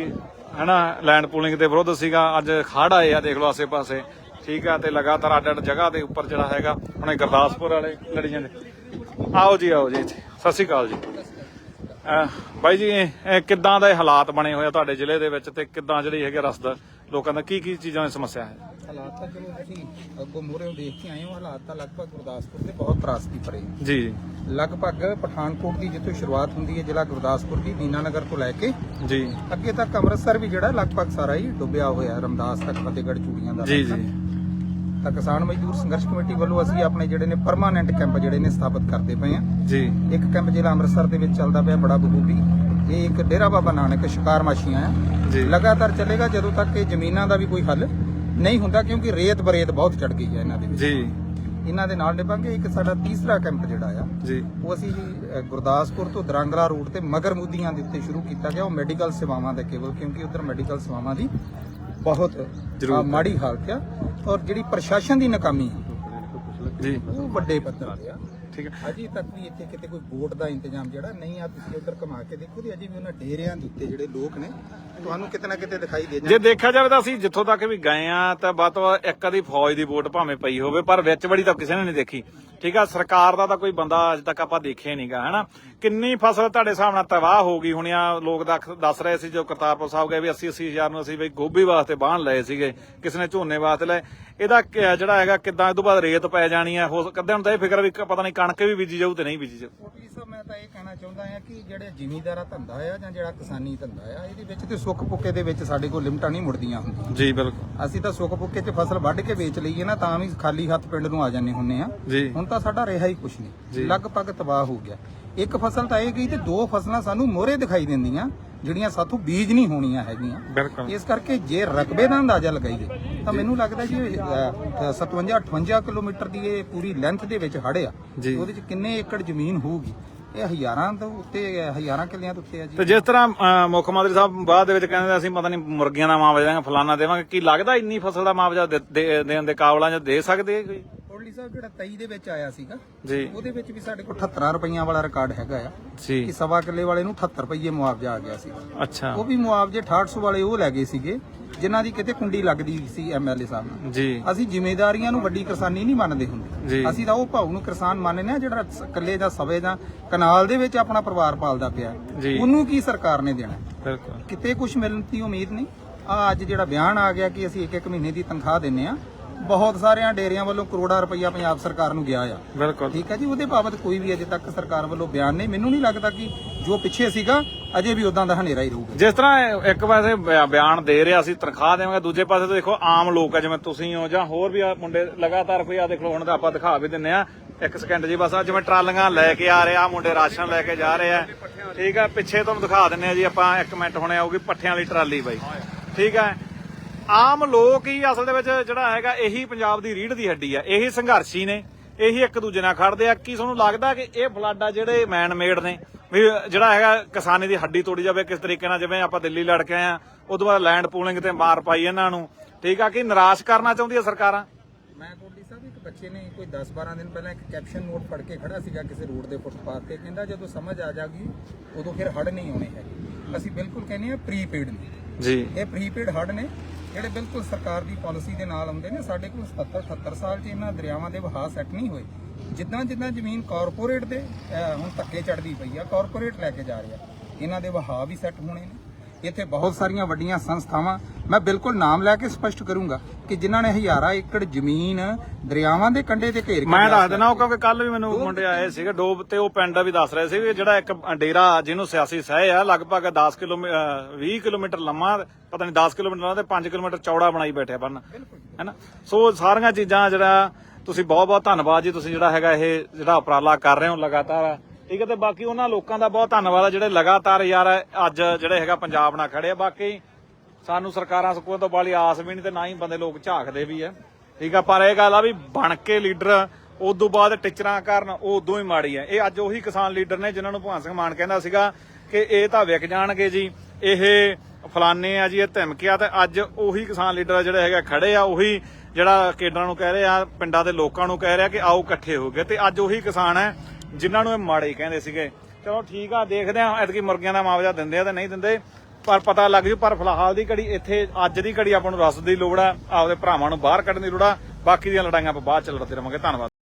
Speaker 1: ਹੈਨਾ ਲੈਂਡ ਪੂਲਿੰਗ ਦੇ ਵਿਰੁੱਧ ਸੀਗਾ, ਅੱਜ ਖੜ ਆਏ ਆ, ਦੇਖ ਲਓ ਆਸੇ ਪਾਸੇ ਠੀਕ ਆ, ਤੇ ਲਗਾਤਾਰ ਅੱਡ ਅੱਡ ਜਗ੍ਹਾ ਦੇ ਉੱਪਰ ਜਿਹੜਾ ਹੈਗਾ, ਹੁਣੇ ਗੁਰਦਾਸਪੁਰ ਵਾਲੇ ਲੜੀ ਜਾਂਦੇ। ਆਓ ਜੀ ਆਓ ਜੀ, ਇੱਥੇ। ਸਤਿ ਸ਼੍ਰੀ ਅਕਾਲ ਜੀ। ਬਾਈ ਜੀ ਕਿੱਦਾਂ ਦੇ ਹਾਲਾਤ ਬਣੇ ਹੋਏ ਆ ਤੁਹਾਡੇ ਜ਼ਿਲ੍ਹੇ ਦੇ ਵਿੱਚ ਤੇ ਕਿੱਦਾਂ ਜਿਹੜੀ ਹੈਗੇ ਰਸਦ? ਲੋਕਾਂ ਦਾ ਕੀ ਕੀ ਚੀਜ਼ਾਂ ਦੀ ਸਮੱਸਿਆ ਹੈ?
Speaker 4: ਹਾਲਾਤ ਤਾਂ ਚਲੋ ਅਸੀਂ ਅੱਗੋਂ ਮੂਹਰੇ ਦੇਖ ਕੇ ਆਏ ਹਾਂ ਹਾਲਾਤ ਤਾਂ ਲਗਭਗ ਗੁਰਦਾਸਪੁਰ ਦੇ ਬਹੁਤ ਤਰਾਸਦੀ ਭਰੇ
Speaker 1: ਜੀ ਜੀ।
Speaker 4: ਲਗਭਗ ਪਠਾਨਕੋਟ ਦੀ ਜਿੱਥੋਂ ਸ਼ੁਰੂਆਤ ਹੁੰਦੀ ਹੈ ਜ਼ਿਲ੍ਹਾ ਗੁਰਦਾਸਪੁਰ ਦੀ ਦੀਨਾਨਗਰ ਤੋਂ ਲੈ ਕੇ
Speaker 1: ਜੀ।
Speaker 4: ਅੱਗੇ ਤੱਕ ਅੰਮ੍ਰਿਤਸਰ ਵੀ ਜਿਹੜਾ ਲਗਭਗ ਸਾਰਾ ਹੀ ਡੁੱਬਿਆ ਹੋਇਆ ਰਮਦਾਸ ਤੱਕ ਫਤਿਹਗੜ੍ਹ ਚੂੜੀਆਂ ਦਾ।
Speaker 1: ਜੀ। ਜੀ।
Speaker 4: ਤਾਂ ਕਿਸਾਨ ਮਜ਼ਦੂਰ ਸੰਘਰਸ਼ ਕਮੇਟੀ ਵੱਲੋਂ ਅਸੀਂ ਆਪਣੇ ਜਿਹੜੇ ਨੇ ਪਰਮਾਨੈਂਟ ਕੈਂਪ ਜਿਹੜੇ ਨੇ ਸਥਾਪਿਤ ਕਰਦੇ ਪਏ ਹਾਂ।
Speaker 1: ਜੀ।
Speaker 4: ਇੱਕ ਕੈਂਪ ਜ਼ਿਲ੍ਹਾ ਅੰਮ੍ਰਿਤਸਰ ਦੇ ਵਿੱਚ ਚੱਲਦਾ ਪਿਆ ਬੜਾ ਬਖੂਬੀ ਇਹ ਇੱਕ ਡੇਰਾ ਬਾਬਾ ਨਾਨਕ ਸ਼ਿਕਾਰ ਮਾਸ਼ੀਆਂ ਆ।
Speaker 1: ਜੀ।
Speaker 4: ਲਗਾਤਾਰ ਚੱਲੇਗਾ ਜਦੋਂ ਤੱਕ ਇਹ ਜ਼ਮੀਨਾਂ ਦਾ ਵੀ ਕੋਈ ਹੱਲ ਨਹੀਂ ਹੁੰਦਾ ਕਿਉਂਕਿ ਰੇਤ ਬਰੇਤ ਬਹੁਤ ਚੜ ਗਈ ਹੈ ਇਹਨਾਂ ਦੇ ਵਿੱਚ।
Speaker 1: ਜੀ।
Speaker 4: ਇਹਨਾਂ ਦੇ ਨਾਲ ਨਿਭਾਂਗੇ। ਇੱਕ ਸਾਡਾ ਤੀਸਰਾ ਕੈਂਪ ਜਿਹੜਾ ਆ
Speaker 1: ਜੀ।
Speaker 4: ਉਹ ਅਸੀਂ ਗੁਰਦਾਸਪੁਰ ਤੋਂ ਦਰਾਂਗਲਾ ਰੂਟ ਤੇ ਮਗਰਮੁੱਦੀਆਂ ਦੇ ਉੱਤੇ ਸ਼ੁਰੂ ਕੀਤਾ ਗਿਆ। ਉਹ ਮੈਡੀਕਲ ਸੇਵਾਵਾਂ ਦੇ ਕੇਵਲ ਕਿਉਂਕਿ ਉਧਰ ਮੈਡੀਕਲ ਸੇਵਾਵਾਂ ਦੀ ਬਹੁਤ ਮਾੜੀ ਹਾਲਤ ਆ। ਔਰ ਜਿਹੜੀ ਪ੍ਰਸ਼ਾਸਨ ਦੀ ਨਾਕਾਮੀ
Speaker 1: ਜੀ।
Speaker 4: ਉਹ ਵੱਡੇ ਪੱਧਰ ਤੇ ਆ।
Speaker 1: ਠੀਕ ਹੈ।
Speaker 4: ਅਜੇ ਤੱਕ ਵੀ ਇੱਥੇ ਕਿਤੇ ਕੋਈ ਬੋਟ ਦਾ ਇੰਤਜ਼ਾਮ ਜਿਹੜਾ ਨਹੀਂ ਆ ਤੁਸੀਂ ਉਧਰ ਘੁਮਾ ਕੇ ਦੇਖੋ ਤੇ ਅਜੇ ਵੀ ਉਹਨਾਂ ਡੇਰਿਆਂ ਦੇ ਉੱਤੇ ਜਿਹੜੇ ਲੋਕ ਨੇ ਤੁਹਾਨੂੰ ਕਿਤੇ ਨਾ ਕਿਤੇ ਦਿਖਾਈ ਦੇ
Speaker 1: ਜੇ ਦੇਖਿਆ ਜਾਵੇ ਤਾਂ ਅਸੀਂ ਜਿੱਥੋਂ ਤੱਕ ਵੀ ਗਏ ਆ ਤਾਂ ਵੱਧ ਇੱਕ ਅਦੀ ਫੌਜ ਦੀ ਵੋਟ ਭਾਵੇਂ ਪਈ ਹੋਵੇ ਪਰ ਵਿੱਚ ਬੜੀ ਤਾਂ ਕਿਸੇ ਨੇ ਨਹੀਂ ਦੇਖੀ। ਠੀਕ ਆ ਸਰਕਾਰ ਦਾ ਤਾਂ ਕੋਈ ਬੰਦਾ ਅਜੇ ਤੱਕ ਆਪਾਂ ਦੇਖਿਆ ਨਹੀਂਗਾ ਹਨਾ? ਕਿੰਨੀ ਫਸਲ ਤੁਹਾਡੇ ਹਿਸਾਬ ਨਾਲ ਤਬਾਹ ਹੋ ਗਈ? ਹੋਣੀ ਆ ਲੋਕ ਦੱਸ ਰਹੇ ਸੀ ਜੋ ਕਰਤਾਰਪੁਰ ਸਾਹਿਬ ਗਏ ਵੀ 80 80 ਹਜ਼ਾਰ ਨੂੰ ਅਸੀਂ ਬਈ ਗੋਭੀ ਵਾਸਤੇ ਬਾਹਨ ਲਏ ਸੀਗੇ ਕਿਸੇ ਨੇ ਝੋਨੇ ਵਾਸਤੇ ਲਏ। ਇਹਦਾ ਜਿਹੜਾ ਹੈਗਾ ਕਿਦਾਂ ਇਹ ਤੋਂ ਬਾਅਦ ਰੇਤ ਪੈ ਜਾਣੀ ਆ ਹੋ ਕਦੇ ਹੁਣ ਤਾਂ ਇਹ ਫਿਕਰ ਵੀ ਪਤਾ ਨਹੀਂ ਕਣਕ ਵੀ ਬੀਜੀ ਜਾਊ ਤੇ ਨਹੀਂ ਬੀਜੀ ਜਾਊ।
Speaker 4: ਕੋਟਲੀ ਸਾਹਿਬ ਮੈਂ ਤਾਂ ਇਹ ਕਹਿਣਾ ਚਾਹੁੰਦਾ ਹਾਂ ਕਿ ਜਿਹੜੇ ਜ਼ਿਮੀਂਦਾਰਾ ਧੰਦਾ ਆ ਜਾਂ ਜਿਹੜਾ ਕਿਸਾਨੀ ਧੰਦਾ ਆ ਇਹਦੇ ਵਿੱਚ ਤੇ ਸੁੱਕ ਪੁੱਕੇ ਦੇ ਵਿੱਚ ਸਾਡੇ ਕੋਲ ਲਿਮਟਾਂ ਨਹੀਂ ਮੁੜਦੀਆਂ ਹੁੰਦੀਆਂ।
Speaker 1: ਜੀ ਬਿਲਕੁਲ।
Speaker 4: ਅਸੀਂ ਤਾਂ ਸੁੱਕ ਪੁੱਕੇ 'ਚ ਫਸਲ ਵੱਢ ਕੇ ਵੇਚ ਲਈਏ ਨਾ ਤਾਂ ਵੀ ਖਾਲੀ ਹੱਥ ਪਿੰਡ ਨੂੰ ਆ ਜਾਂਦੇ ਹੁੰਨੇ ਆ।
Speaker 1: ਜੀ।
Speaker 4: ਹੁਣ ਤਾਂ ਸਾਡਾ ਰਿਹਾ ਹੀ ਕੁਛ। ਨਹੀਂ। ਲਗਭਗ ਤਬਾਹ ਹੋ ਗਿਆ। ਇੱਕ ਫਸਲ ਤਾਂ ਇਹ ਗਈ ਤੇ ਦੋ ਫਸਲਾਂ ਸਾਨੂੰ ਮੋਹਰੇ ਦਿਖਾਈ ਦਿੰਦੀਆਂ ਜਿਹੜੀਆਂ ਸਾਥੋਂ ਬੀਜ ਨਹੀਂ ਹੋਣੀਆਂ ਹੈਗੀਆਂ। ਇਸ ਕਰਕੇ ਜੇ ਰਕਬੇ ਦਾ ਅੰਦਾਜ਼ਾ ਲਗਾਈਏ ਤਾਂ ਮੈਨੂੰ ਲੱਗਦਾ ਜੀ 57 58 ਕਿਲੋਮੀਟਰ ਦੀ ਇਹ ਪੂਰੀ ਲੈਂਥ ਦੇ ਵਿੱਚ ਹੜਿਆ। ਉਹਦੇ ਚ ਕਿੰਨੇ ਏਕੜ ਜ਼ਮੀਨ ਹੋਊਗੀ? ਇਹ ਹਜ਼ਾਰਾਂ ਤੋਂ ਉੱਤੇ ਹਜ਼ਾਰਾਂ ਕਿੱਲਿਆਂ ਤੋਂ ਉੱਤੇ ਆ
Speaker 1: ਤੇ
Speaker 4: ਜੀ
Speaker 1: ਜਿਸ ਤਰ੍ਹਾਂ ਮੁੱਖ ਮੰਤਰੀ ਸਾਹਿਬ ਬਾਅਦ ਦੇ ਵਿੱਚ ਕਹਿੰਦੇ ਅਸੀਂ ਪਤਾ ਨਹੀਂ ਮੁਰਗੀਆਂ ਦਾ ਦੇਵਾਂਗੇ ਫਲਾਨਾ ਦੇਵਾਂਗੇ ਕੀ ਲੱਗਦਾ ਇੰਨੀ ਫਸਲ ਦਾ ਦੇ- ਦੇਣ ਦੇ ਕਾਬਲਾਂ ਜਾਂ ਦੇ ਸਕਦੇ ਕੋਈ?
Speaker 4: ਕੋਟਲੀ ਸਾਹਿਬ ਜਿਹੜਾ 23 ਦੇ ਵਿੱਚ ਆਇਆ ਸੀਗਾ
Speaker 1: ਜੀ।
Speaker 4: ਉਹਦੇ ਵਿੱਚ ਵੀ ਸਾਡੇ ਕੋਲ 78 ਰੁਪਈਆਂ ਵਾਲਾ ਰਿਕਾਰਡ ਹੈਗਾ ਆ
Speaker 1: ਜੀ।
Speaker 4: ਕਿ ਸਵਾ ਕਿੱਲੇ ਵਾਲੇ ਨੂੰ 78 ਰੁਪਏ ਮੁਆਵਜ਼ਾ ਆ ਗਿਆ ਸੀ।
Speaker 1: ਅੱਛਾ।
Speaker 4: ਉਹ ਵੀ ਮੁਆਵਜ਼ੇ 6800 ਵਾਲੇ ਉਹ ਲੈ ਗਏ ਸੀਗੇ ਜਿਨ੍ਹਾਂ ਦੀ ਕਿਤੇ ਕੁੰਡੀ ਲੱਗਦੀ ਸੀ ਐਮਐਲਏ ਸਾਹਿਬ ਨਾਲ।
Speaker 1: ਜੀ।
Speaker 4: ਅਸੀਂ ਜ਼ਿੰਮੇਵਾਰੀਆਂ ਨੂੰ ਵੱਡੀ ਕਿਸਾਨੀ ਨਹੀਂ ਮੰਨਦੇ ਹੁੰਦੇ।
Speaker 1: ਜੀ।
Speaker 4: ਅਸੀਂ ਤਾਂ ਉਹ ਭਾਉ ਨੂੰ ਕਿਸਾਨ ਮੰਨਦੇ ਆ ਜਿਹੜਾ ਸ- ਇਕੱਲੇ ਜਾਂ ਸਵੇ ਜਾਂ ਕਨਾਲ ਦੇ ਵਿੱਚ ਆਪਣਾ ਪਰਿਵਾਰ ਪਾਲਦਾ ਪਿਆ।
Speaker 1: ਜੀ।
Speaker 4: ਉਹਨੂੰ ਕੀ ਸਰਕਾਰ ਨੇ ਦੇਣਾ?
Speaker 1: ਬਿਲਕੁਲ।
Speaker 4: ਕਿਤੇ ਕੁਝ ਮਿਲਣ ਦੀ ਉਮੀਦ ਨਹੀਂ। ਆ ਅੱਜ ਜਿਹੜਾ ਬਿਆਨ ਆ ਗਿਆ ਕਿ ਅਸੀਂ ਇੱਕ ਇੱਕ ਮਹੀਨੇ ਦੀ ਤਨਖਾਹ ਦਿੰਨੇ ਆ ਬਹੁਤ ਸਾਰਿਆਂ ਡੇਰਿਆਂ ਵੱਲੋਂ ਕਰੋੜਾਂ ਰੁਪਈਆ ਪੰਜਾਬ ਸਰਕਾਰ ਨੂੰ ਗਿਆ ਆ।
Speaker 1: ਬਿਲਕੁਲ।
Speaker 4: ਠੀਕ ਹੈ ਜੀ? ਉਹਦੇ ਬਾਬਤ ਕੋਈ ਵੀ ਅਜੇ ਤੱਕ ਸਰਕਾਰ ਵੱਲੋਂ ਬਿਆਨ ਨਹੀਂ। ਮੈਨੂੰ ਨਹੀਂ ਲੱਗਦਾ ਕਿ ਜੋ ਪਿੱਛੇ ਸੀਗਾ ਅਜੇ ਵੀ ਉਦਾਂ ਦਾ ਹਨੇਰਾ ਹੀ ਰਹੂਗਾ।
Speaker 1: ਜਿਸ ਤਰ੍ਹਾਂ ਇੱਕ ਪਾਸੇ ਬਿ- ਬਿਆਨ ਦੇ ਰਿਹਾ ਸੀ ਤਨਖਾਹ ਦੇਵਾਂਗੇ ਦੂਜੇ ਪਾਸੇ ਤੋਂ ਦੇਖੋ ਆਮ ਲੋਕ ਆ ਜਿਵੇਂ ਤੁਸੀਂ ਹੋ ਜਾਂ ਹੋਰ ਵੀ ਆ ਮੁੰਡੇ ਲਗਾਤਾਰ ਕੋਈ ਆ ਦੇਖ ਲਓ ਹੁਣ ਤਾਂ ਆਪਾਂ ਦਿਖਾ ਵੀ ਦਿੰਨੇ ਆ। ਇੱਕ ਸਕਿੰਟ ਜੀ ਬਸ ਆ ਜਿਵੇਂ ਟਰਾਲੀਆਂ ਲੈ ਕੇ ਆ ਰਹੇ ਆ ਮੁੰਡੇ ਰਾਸ਼ਨ ਲੈ ਕੇ ਜਾ ਰਹੇ ਆ। ਠੀਕ ਆ? ਪਿੱਛੇ ਤੁਹਾਨੂੰ ਦਿਖਾ ਦਿੰਨੇ ਆ ਜੀ ਆਪਾਂ ਇੱਕ ਮਿੰਟ ਹੁਣੇ ਆਊਗੀ ਪੱਠਿਆਂ ਵਾਲੀ ਟਰਾਲੀ ਬਾਈ। ਠੀਕ ਆ? ਆਮ ਲੋਕ ਹੀ ਅਸਲ ਦੇ ਵਿੱਚ ਜਿਹੜਾ ਹੈਗਾ ਇਹੀ ਪੰਜਾਬ ਦੀ ਰੀੜ ਦੀ ਹੱਡੀ ਆ ਇਹੀ ਸੰਘਰਸ਼ੀ ਨੇ ਇਹੀ ਇੱਕ ਦੂਜੇ ਨਾਲ ਖੜਦੇ ਆ। ਕੀ ਤੁਹਾਨੂੰ ਲੱਗਦਾ ਕਿ ਇਹ ਫਲੱਡ ਜਿਹੜੇ ਮੈਨ ਮੇਡ ਨੇ? ਵੀ ਜਿਹੜਾ ਹੈਗਾ ਕਿਸਾਨੀ ਦੀ ਹੱਡੀ ਤੋੜੀ ਜਾਵੇ ਕਿਸ ਤਰੀਕੇ ਨਾਲ ਜਿਵੇਂ ਆਪਾਂ ਦਿੱਲੀ ਲੜ ਕੇ ਆਏ ਆ ਉਦੋਂ ਬਾਅਦ ਲੈਂਡ ਪੂਲਿੰਗ ਤੇ ਮਾਰ ਪਾਈ ਇਹਨਾਂ ਨੂੰ ਠੀਕ ਆ ਕਿ ਨਿਰਾਸ਼ ਕਰਨਾ ਚਾਹੁੰਦੀ ਆ ਸਰਕਾਰਾਂ?
Speaker 4: ਮੈਂ ਕੋਟਲੀ ਸਾਹਿਬ ਇੱਕ ਬੱਚੇ ਨੇ ਕੋਈ 10-12 ਦਿਨ ਪਹਿਲਾਂ ਇੱਕ ਕੈਪਸ਼ਨ ਨੋਟ ਫੜ ਕੇ ਖੜਾ ਸੀਗਾ ਕਿਸੇ ਰੋਡ ਦੇ ਫੁੱਟਪਾਥ ਤੇ ਕਹਿੰਦਾ ਜਦੋਂ ਸਮਝ ਆ ਜਾਗੀ ਉਦੋਂ ਫਿਰ ਹੜ ਨਹੀਂ ਆਉਣੇ ਹੈਗੇ। ਅਸੀਂ ਬਿਲਕੁਲ ਕਹਿੰਦੇ ਆ ਪ੍ਰੀਪੇਡ ਨੇ।
Speaker 1: ਜੀ।
Speaker 4: ਇਹ ਪ੍ਰੀਪੇਡ ਹੜ ਨੇ ਜਿਹੜੇ ਬਿਲਕੁਲ ਸਰਕਾਰ ਦੀ ਪਾਲਿਸੀ ਦੇ ਨਾਲ ਆਉਂਦੇ ਨੇ, ਸਾਡੇ ਕੋਲ 77 78 ਸਾਲ 'ਚ ਇਹਨਾਂ ਦਰਿਆਵਾਂ ਦੇ ਵਹਾਅ ਸੈੱਟ ਨਹੀਂ ਹੋਏ। ਜਿੱਦਾਂ ਜਿੱਦਾਂ ਜ਼ਮੀਨ ਕਾਰਪੋਰੇਟ ਦੇ ਹੁਣ ਧੱਕੇ ਚੜਦੀ ਪਈ ਆ ਕਾਰਪੋਰੇਟ ਲੈ ਕੇ ਜਾ ਰਿਹਾ। ਇਹਨਾਂ ਦੇ ਵਹਾਅ ਵੀ ਸੈੱਟ ਹੋਣੇ ਨੇ। ਇੱਥੇ ਬਹੁਤ ਸਾਰੀਆਂ ਵੱਡੀਆਂ ਸੰਸਥਾਵਾਂ ਮੈਂ ਬਿਲਕੁਲ ਨਾਮ ਲੈ ਕੇ ਸਪਸ਼ਟ ਕਰੂੰਗਾ ਕਿ ਜਿਨ੍ਹਾਂ ਨੇ ਹਜ਼ਾਰਾਂ ਏਕੜ ਜ਼ਮੀਨ ਦਰਿਆਵਾਂ ਦੇ ਕੰਢੇ ਤੇ ਘੇਰ ਕੇ
Speaker 1: ਮੈਂ ਦੱਸ ਦਿੰਦਾ ਉਹ ਕਿਉਂਕਿ ਕੱਲ ਵੀ ਮੈਨੂੰ ਮੁੰਡੇ ਆਏ ਸੀਗੇ ਡੋਬ ਤੇ ਉਹ ਪਿੰਡ ਵੀ ਦੱਸ ਰਹੇ ਸੀ ਵੀ ਜਿਹੜਾ ਇੱਕ ਡੇਰਾ ਜਿਹਨੂੰ ਸਿਆਸੀ ਸਹਿ ਆ ਲਗਭਗ 10 ਕਿਲੋਮੀਟਰ 20 ਕਿਲੋਮੀਟਰ ਲੰਮਾ ਪਤਾ ਨਹੀਂ 10 ਕਿਲੋਮੀਟਰ ਲੰਮਾ ਤੇ 5 ਕਿਲੋਮੀਟਰ ਚੌੜਾ ਬਣਾਈ ਬੈਠਿਆ ਬੰਨ ਹੈਨਾ? ਸੋ ਸਾਰੀਆਂ ਚੀਜ਼ਾਂ ਜਿਹੜਾ ਤੁਸੀਂ ਬਹੁਤ ਬਹੁਤ ਧੰਨਵਾਦ ਜੀ ਤੁਸੀਂ ਜਿਹੜਾ ਹੈਗਾ ਇਹ ਜਿਹੜਾ ਉਪਰਾਲਾ ਕਰ ਰਹੇ ਹੋ ਲਗਾਤਾਰ ਠੀਕ ਹੈ ਤੇ ਬਾਕੀ ਉਹਨਾਂ ਲੋਕਾਂ ਦਾ ਬਹੁਤ ਧੰਨਵਾਦ ਆ ਜਿਹੜੇ ਲਗਾਤਾਰ ਯਾਰ ਅੱਜ ਜਿਹੜੇ ਹੈਗਾ ਪੰਜਾਬ ਨਾਲ ਖੜੇ ਆ। ਬਾਕੀ ਸਾਨੂੰ ਸਰਕਾਰਾਂ ਸਕੂਲ ਤੋਂ ਬਾਲੀ ਆਸ ਵੀ ਨਹੀਂ ਤੇ ਨਾ ਹੀ ਬੰਦੇ ਲੋਕ ਝਾਕਦੇ ਵੀ ਆ। ਠੀਕ ਆ, ਪਰ ਇਹ ਗੱਲ ਆ ਵੀ ਬਣ ਕੇ ਲੀਡਰ ਉਦੋਂ ਬਾਅਦ ਟਿਚਰਾਂ ਕਰਨ ਉਦੋਂ ਹੀ ਮਾੜੀ ਆ। ਇਹ ਅੱਜ ਉਹੀ ਕਿਸਾਨ ਲੀਡਰ ਨੇ ਜਿਨ੍ਹਾਂ ਨੂੰ ਭਗਵੰਤ ਸਿੰਘ ਮਾਨ ਕਹਿੰਦਾ ਸੀਗਾ ਕਿ ਇਹ ਤਾਂ ਵਿਕ ਜਾਣਗੇ ਜੀ, ਇਹ ਫਲਾਨੇ ਆ ਜੀ, ਇਹ ਧਮਕਿਆ ਤੇ ਅੱਜ ਉਹੀ ਕਿਸਾਨ ਲੀਡਰ ਜਿਹੜੇ ਹੈਗਾ ਖੜੇ ਆ, ਉਹੀ ਜਿਹੜਾ ਕੇਡਰਾਂ ਨੂੰ ਕਹਿ ਰਹੇ ਆ, ਪਿੰਡਾਂ ਦੇ ਲੋਕਾਂ ਨੂੰ ਕਹਿ ਰਿਹਾ ਕਿ ਆਓ ਇਕੱਠੇ ਹੋ ਗਏ ਤੇ ਅੱਜ ਉਹੀ ਕਿਸਾਨ ਹੈ ਜਿਨ੍ਹਾਂ ਨੂੰ ਇਹ ਮਾੜੇ ਕਹਿੰਦੇ ਸੀਗੇ। ਚਲੋ ਠੀਕ ਆ, ਦੇਖਦੇ ਆ, ਐਤਕੀ ਮੁਰਗੀਆਂ ਦਾ ਮੁਆਵਜ਼ਾ ਦਿੰਦੇ ਆ ਤੇ ਨਹੀਂ ਦਿੰਦੇ। ਪਰ ਪਤਾ ਲੱਗ ਜੂ, ਪਰ ਫਿਲਹਾਲ ਦੀ ਘੜੀ ਇੱਥੇ, ਅੱਜ ਦੀ ਘੜੀ ਆਪਾਂ ਨੂੰ ਰਸ ਦੀ ਲੋੜ ਆ, ਆਪਦੇ ਭਰਾਵਾਂ ਨੂੰ ਬਾਹਰ ਕੱਢਣ ਦੀ ਲੋੜ ਆ। ਬਾਕੀ ਦੀਆਂ ਲੜਾਈਆਂ ਆਪਾਂ ਬਾਅਦ ਚ ਲੜਦੇ ਰਵਾਂਗੇ। ਧੰਨਵਾਦ।